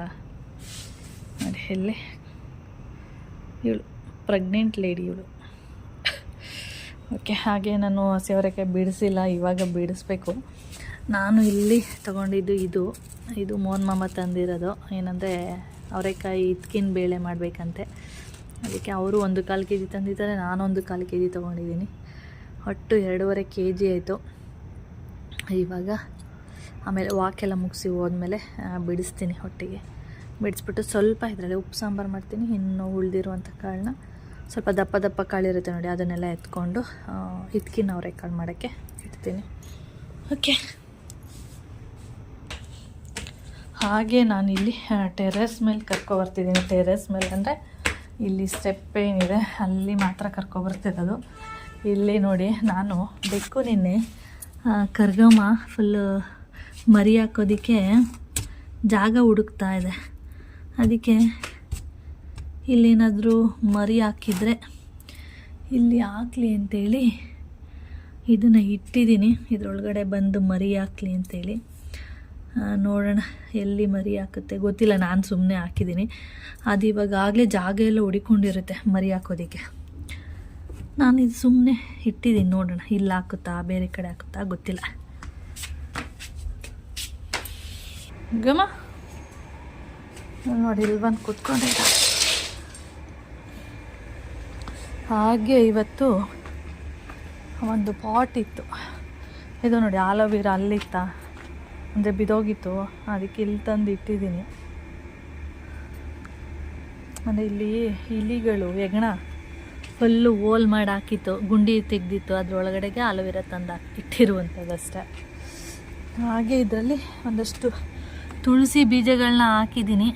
ನೋಡಿ, ಎಲ್ಲಿ? ಇವಳು. ಪ್ರೆಗ್ನೆಂಟ್ ಲೇಡಿ ಇವಳು. ಓಕೆ, ಹಾಗೆ ನಾನು ಹಸಿವರೆಕಾಯಿ ಬಿಡಿಸಿಲ್ಲ. ಇವಾಗ ಬಿಡಿಸ್ಬೇಕು. ನಾನು ಇಲ್ಲಿ ತಗೊಂಡಿದ್ದು ಇದು. ಇದು ಮೋನ್ ಮಾಮ ತಂದಿರೋದು. ಏನಂದರೆ ಅವರೆಕಾಯಿ ಇದ್ಕಿನ ಬೇಳೆ ಮಾಡಬೇಕಂತೆ. ಅದಕ್ಕೆ ಅವರು ಒಂದು ಕಾಲು ಕೆ ಜಿ ತಂದಿದ್ದಾರೆ, ನಾನೊಂದು ಕಾಲು ಕೆ ಜಿ ತೊಗೊಂಡಿದ್ದೀನಿ. ಒಟ್ಟು ಎರಡೂವರೆ ಕೆ ಜಿ ಆಯಿತು. ಇವಾಗ ಆಮೇಲೆ ವಾಕೆಲ್ಲ ಮುಗಿಸಿ ಹೋದ್ಮೇಲೆ ಬಿಡಿಸ್ತೀನಿ ಹೊಟ್ಟೆಗೆ. ಬಿಡಿಸ್ಬಿಟ್ಟು ಸ್ವಲ್ಪ ಇದರಲ್ಲಿ ಉಪ್ಪು ಸಾಂಬಾರು ಮಾಡ್ತೀನಿ, ಇನ್ನು ಉಳಿದಿರುವಂಥ ಕಾಳನ್ನ ಸ್ವಲ್ಪ ದಪ್ಪ ದಪ್ಪ ಕಾಳಿರುತ್ತೆ ನೋಡಿ, ಅದನ್ನೆಲ್ಲ ಎತ್ಕೊಂಡು ಇದ್ಕಿನ ಅವರೆಕಾಳು ಮಾಡೋಕ್ಕೆ ಇಡ್ತೀನಿ. ಓಕೆ ಹಾಗೆ ನಾನಿಲ್ಲಿ ಟೆರೆಸ್ ಮೇಲೆ ಕರ್ಕೊಬರ್ತಿದ್ದೀನಿ ಟೆರೆಸ್ ಮೇಲೆ ಅಂದರೆ ಇಲ್ಲಿ ಸ್ಟೆಪ್ ಏನಿದೆ, ಅಲ್ಲಿ ಮಾತ್ರ ಕರ್ಕೊಬರ್ತಿರೋದು ಇಲ್ಲಿ ನೋಡಿ, ನಾನು ಬೆಕ್ಕು ನಿನ್ನೆ ಕರ್ಗಮ್ಮ ಫುಲ್ಲು ಮರಿ ಹಾಕೋದಕ್ಕೆ ಜಾಗ ಹುಡುಕ್ತಾ ಇದೆ. ಅದಕ್ಕೆ ಇಲ್ಲೇನಾದರೂ ಮರಿ ಹಾಕಿದರೆ ಇಲ್ಲಿ ಹಾಕ್ಲಿ ಅಂತೇಳಿ ಇದನ್ನು ಇಟ್ಟಿದ್ದೀನಿ. ಇದರೊಳಗಡೆ ಬಂದು ಮರಿ ಹಾಕ್ಲಿ ಅಂತೇಳಿ. ನೋಡೋಣ, ಎಲ್ಲಿ ಮರಿ ಹಾಕುತ್ತೆ? ಗೊತ್ತಿಲ್ಲ, ನಾನು ಸುಮ್ಮನೆ ಹಾಕಿದ್ದೀನಿ. ಅದು ಇವಾಗ ಆಗಲೇ ಜಾಗ ಎಲ್ಲ ಹುಡಿಕೊಂಡಿರುತ್ತೆ ಮರಿ ಹಾಕೋದಕ್ಕೆ. ನಾನು ಇದು ಸುಮ್ಮನೆ ಇಟ್ಟಿದ್ದೀನಿ, ನೋಡೋಣ, ಇಲ್ಲಿ ಹಾಕುತ್ತಾ, ಬೇರೆ ಕಡೆ ಹಾಕುತ್ತಾ, ಗೊತ್ತಿಲ್ಲ. ಗಮ, ನೋಡಿ, ಇಲ್ಲಿ ಬಂದು ಕೂತ್ಕೊಂಡಿದ್ದ. ಹಾಗೆ ಇವತ್ತು ಒಂದು ಪಾಟ್ ಇತ್ತು. ಇದು ನೋಡಿ, ಆಲೋವಿರ ಅಲ್ಲಿತ್ತ? ಅಂದರೆ ಬಿದೋಗಿತ್ತು ಅದಕ್ಕೆ ಇಲ್ಲಿ ತಂದು ಇಟ್ಟಿದ್ದೀನಿ. ಅಂದರೆ ಇಲ್ಲಿ ಇಲಿಗಳು ಹೆಗ್ಣ ಫುಲ್ಲು ಓಲ್ ಮಾಡಿ ಹಾಕಿತ್ತು. ಗುಂಡಿ ತೆಗೆದಿತ್ತು. ಅದರೊಳಗಡೆಗೆ ಆಲೋವಿರ ತಂದು ಇಟ್ಟಿರುವಂಥದ್ದಷ್ಟೆ ಹಾಗೆ ಇದರಲ್ಲಿ ಒಂದಷ್ಟು ತುಳಸಿ ಬೀಜಗಳನ್ನ ಹಾಕಿದ್ದೀನಿ.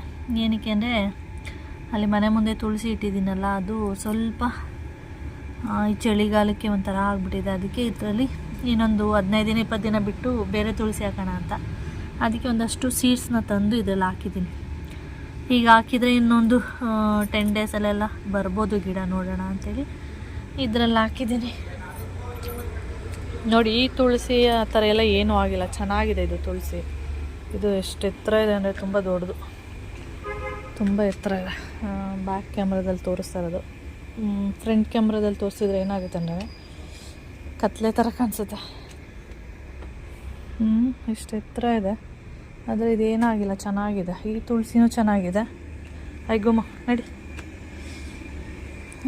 ಏನಕ್ಕೆ ಅಂದರೆ ಅಲ್ಲಿ ಮನೆ ಮುಂದೆ ತುಳಸಿ ಇಟ್ಟಿದ್ದೀನಲ್ಲ, ಅದು ಸ್ವಲ್ಪ ಈ ಚಳಿಗಾಲಕ್ಕೆ ಒಂಥರ ಆಗಿಬಿಟ್ಟಿದೆ. ಅದಕ್ಕೆ ಇದರಲ್ಲಿ ಇನ್ನೊಂದು ಹದಿನೈದು ದಿನ, ಇಪ್ಪತ್ತು ದಿನ ಬಿಟ್ಟು ಬೇರೆ ತುಳಸಿ ಹಾಕೋಣ ಅಂತ. ಅದಕ್ಕೆ ಒಂದಷ್ಟು ಸೀಡ್ಸ್ನ ತಂದು ಇದರಲ್ಲಿ ಹಾಕಿದ್ದೀನಿ. ಈಗ ಹಾಕಿದರೆ ಇನ್ನೊಂದು ಟೆನ್ ಡೇಸಲ್ಲೆಲ್ಲ ಬರ್ಬೋದು ಗಿಡ ನೋಡೋಣ ಅಂತೇಳಿ ಇದರಲ್ಲಿ ಹಾಕಿದ್ದೀನಿ. ನೋಡಿ, ಈ ತುಳಸಿ ಆ ಥರ ಎಲ್ಲ ಏನೂ ಆಗಿಲ್ಲ. ಚೆನ್ನಾಗಿದೆ ಇದು ತುಳಸಿ. ಇದು ಎಷ್ಟು ಎತ್ತರ ಇದೆ ಅಂದರೆ ತುಂಬ ದೊಡ್ಡದು. ತುಂಬ ಎತ್ತರ ಇದೆ. ಬ್ಯಾಕ್ ಕ್ಯಾಮ್ರಾದಲ್ಲಿ ತೋರಿಸ್ತಾ ಇರೋದು. ಫ್ರಂಟ್ ಕ್ಯಾಮ್ರಾದಲ್ಲಿ ತೋರಿಸಿದ್ರೆ ಏನಾಗುತ್ತೆ ಅಂದರೆ ಕತ್ಲೆ ಥರ ಕಾಣಿಸುತ್ತೆ. ಹ್ಞೂ ಇಷ್ಟು ಎತ್ತರ ಇದೆ. ಆದರೆ ಇದೇನಾಗಿಲ್ಲ, ಚೆನ್ನಾಗಿದೆ. ಈ ತುಳಸಿನೂ ಚೆನ್ನಾಗಿದೆ. ಐಗುಮ್ಮ ನಡಿ.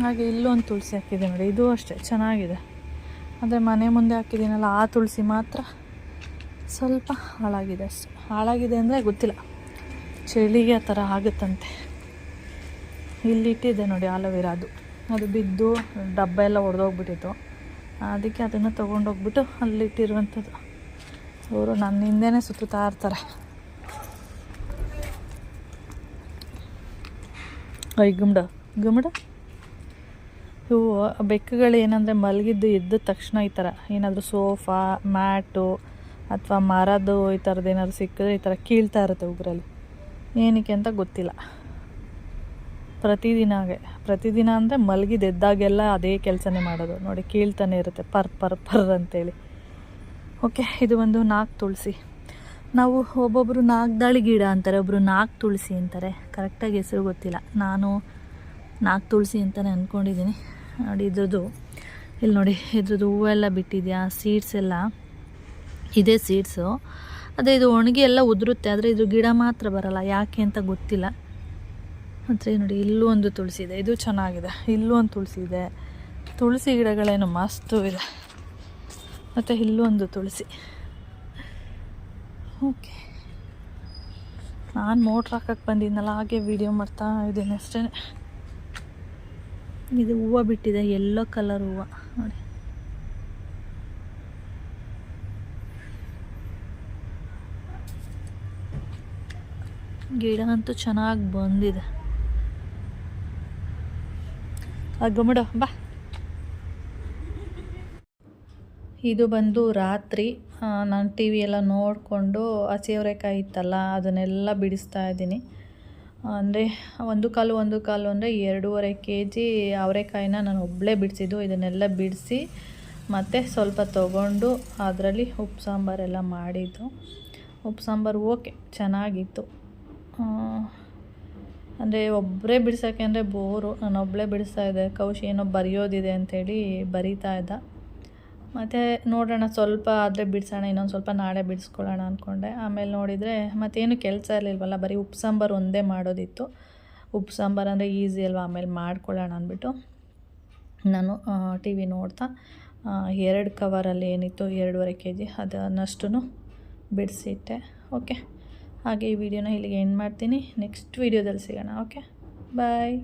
ಹಾಗೆ ಇಲ್ಲೊಂದು ತುಳಸಿ ಹಾಕಿದೆ ನೋಡಿ, ಇದು ಅಷ್ಟೇ, ಚೆನ್ನಾಗಿದೆ. ಆದರೆ ಮನೆ ಮುಂದೆ ಹಾಕಿದ್ದೀನಲ್ಲ, ಆ ತುಳಸಿ ಮಾತ್ರ ಸ್ವಲ್ಪ ಹಾಳಾಗಿದೆ ಅಷ್ಟೆ. ಹಾಳಾಗಿದೆ ಅಂದರೆ ಗೊತ್ತಿಲ್ಲ. ಚಳಿಗೆ ಆ ಥರ ಆಗುತ್ತಂತೆ. ಇಲ್ಲಿಟ್ಟಿದೆ ನೋಡಿ ಆಲೋವೆರಾ ಅದು. ಅದು ಬಿದ್ದು ಡಬ್ಬ ಎಲ್ಲ ಒಡೆದೋಗ್ಬಿಟ್ಟಿತ್ತು. ಅದಕ್ಕೆ ಅದನ್ನು ತೊಗೊಂಡೋಗ್ಬಿಟ್ಟು ಅಲ್ಲಿಟ್ಟಿರುವಂಥದ್ದು. ಅವರು ನನ್ನ ಹಿಂದೆನೇ ಸುತ್ತುತ್ತಾ ಇರ್ತಾರೆ. ಐ ಗುಮ್ಡ ಗುಮ್ಡ. ಇವು ಬೆಕ್ಕುಗಳು ಏನಂದರೆ ಮಲಗಿದ್ದು ಎದ್ದ ತಕ್ಷಣ ಈ ಥರ. ಏನಾದರೂ ಸೋಫಾ, ಮ್ಯಾಟು ಅಥವಾ ಮರದ್ದು ಈ ಥರದ್ದು ಏನಾದ್ರು ಸಿಕ್ಕಿದ್ರೆ ಈ ಥರ ಕೀಳ್ತಾ ಇರುತ್ತೆ ಉಗ್ರಲ್ಲಿ. ಏನಕ್ಕೆ ಅಂತ ಗೊತ್ತಿಲ್ಲ. ಪ್ರತಿದಿನ ಹಾಗೆ ಪ್ರತಿದಿನ ಅಂದರೆ ಮಲಗಿದ್ದೆದ್ದಾಗೆಲ್ಲ ಅದೇ ಕೆಲಸನೇ ಮಾಡೋದು. ನೋಡಿ, ಕೀಳ್ತಾನೆ ಇರುತ್ತೆ, ಪರ್ ಪರ್ ಪರ್ ಅಂತೇಳಿ. ಓಕೆ, ಇದು ಒಂದು ನಾಲ್ಕು ತುಳಸಿ. ನಾವು ಒಬ್ಬೊಬ್ಬರು ನಾಲ್ಕು ಗಿಡ ಅಂತಾರೆ ಒಬ್ಬರು ನಾಲ್ಕು ತುಳಸಿ ಅಂತಾರೆ. ಕರೆಕ್ಟಾಗಿ ಹೆಸರು ಗೊತ್ತಿಲ್ಲ. ನಾನು ನಾಲ್ಕು ತುಳಸಿ ಅಂತಲೇ ಅಂದ್ಕೊಂಡಿದ್ದೀನಿ ನೋಡಿ, ಇದ್ರದ್ದು, ಇಲ್ಲಿ ನೋಡಿ, ಇದ್ರದ್ದು ಹೂವೆಲ್ಲ ಬಿಟ್ಟಿದೆಯಾ ಸೀಡ್ಸ್ ಎಲ್ಲ. ಇದೇ ಸೀಡ್ಸು ಅದೇ, ಇದು ಒಣಗಿ ಎಲ್ಲ ಉದುರುತ್ತೆ, ಆದರೆ ಇದು ಗಿಡ ಮಾತ್ರ ಬರಲ್ಲ. ಯಾಕೆ ಅಂತ ಗೊತ್ತಿಲ್ಲ. ಮತ್ತು ನೋಡಿ, ಇಲ್ಲೂ ಒಂದು ತುಳಸಿ ಇದೆ. ಇದು ಚೆನ್ನಾಗಿದೆ. ಇಲ್ಲೂ ಒಂದು ತುಳಸಿ ಇದೆ. ತುಳಸಿ ಗಿಡಗಳೇನು ಮಸ್ತು ಇದೆ. ಮತ್ತು ಇಲ್ಲೂ ಒಂದು ತುಳಸಿ. ಓಕೆ. ನಾನು ಮೋಟ್ರ್ ಹಾಕಕ್ಕೆ ಬಂದಿದ್ದೆನಲ್ಲ ಹಾಗೆ ವೀಡಿಯೋ ಮಾಡ್ತಾ ಇದ್ದೀನಿ ಅಷ್ಟೇ ಇದು ಹೂವು ಬಿಟ್ಟಿದೆ ಎಲ್ಲೋ ಕಲರ್ ಹೂವು. ನೋಡಿ. ಗಿಡ ಅಂತೂ ಚೆನ್ನಾಗಿ ಬಂದಿದೆ. ಗಮಡ ಬಾ. ಇದು ಬಂದು ರಾತ್ರಿ. ನಾನು ಟಿ ವಿ ಎಲ್ಲ ನೋಡಿಕೊಂಡು ಹಸಿ ಅವರೆಕಾಯಿ ಇತ್ತಲ್ಲ, ಅದನ್ನೆಲ್ಲ ಬಿಡಿಸ್ತಾ ಇದ್ದೀನಿ. ಅಂದರೆ ಒಂದು ಕಾಲು ಒಂದು ಕಾಲು ಅಂದರೆ ಎರಡೂವರೆ ಕೆ ಜಿ ಅವರೆಕಾಯಿನ ನಾನು ಒಬ್ಬಳೇ ಬಿಡಿಸಿದ್ದು. ಇದನ್ನೆಲ್ಲ ಬಿಡಿಸಿ ಮತ್ತು ಸ್ವಲ್ಪ ತೊಗೊಂಡು ಅದರಲ್ಲಿ ಉಪ್ಪು, ಸಾಂಬಾರೆಲ್ಲ ಮಾಡಿದ್ದು. ಉಪ್ಪು, ಸಾಂಬಾರು ಓಕೆ, ಚೆನ್ನಾಗಿತ್ತು. ಅಂದರೆ ಒಬ್ಬರೇ ಬಿಡ್ಸೋಕ್ಕೆ ಅಂದರೆ ಬೋರು ನಾನು ಒಬ್ಬಳೇ ಬಿಡಿಸ್ತಾ ಇದ್ದೆ. ಕೌಶಿ ಏನೋ ಬರೆಯೋದಿದೆ ಅಂಥೇಳಿ ಬರೀತಾ ಇದ್ದ. ಮತ್ತು ನೋಡೋಣ, ಸ್ವಲ್ಪ ಆದರೆ ಬಿಡಿಸೋಣ, ಇನ್ನೊಂದು ಸ್ವಲ್ಪ ನಾಳೆ ಬಿಡಿಸ್ಕೊಳ್ಳೋಣ ಅಂದ್ಕೊಂಡೆ ಆಮೇಲೆ ನೋಡಿದರೆ ಮತ್ತೇನು ಕೆಲಸ ಇರಲಿಲ್ವಲ್ಲ, ಬರೀ ಉಪ್ಪು ಸಾಂಬಾರು ಒಂದೇ ಮಾಡೋದಿತ್ತು. ಉಪ್ಪು ಸಾಂಬಾರು ಅಂದರೆ ಈಸಿ ಅಲ್ವಾ, ಆಮೇಲೆ ಮಾಡ್ಕೊಳ್ಳೋಣ ಅಂದ್ಬಿಟ್ಟು ನಾನು ಟಿ ವಿ ನೋಡ್ತಾ ಎರಡು ಕವರಲ್ಲಿ ಏನಿತ್ತು, ಎರಡೂವರೆ ಕೆ ಜಿ ಅದನ್ನಷ್ಟು ಬಿಡಿಸಿಟ್ಟೆ. ಓಕೆ. ಹಾಗೆ ಈ ವಿಡಿಯೋನ ಇಲ್ಲಿಗೆ ಎಂಡ್ ಮಾಡ್ತೀನಿ. ನೆಕ್ಸ್ಟ್ ವೀಡಿಯೋದಲ್ಲಿ ಸಿಗೋಣ ಓಕೆ ಬಾಯ್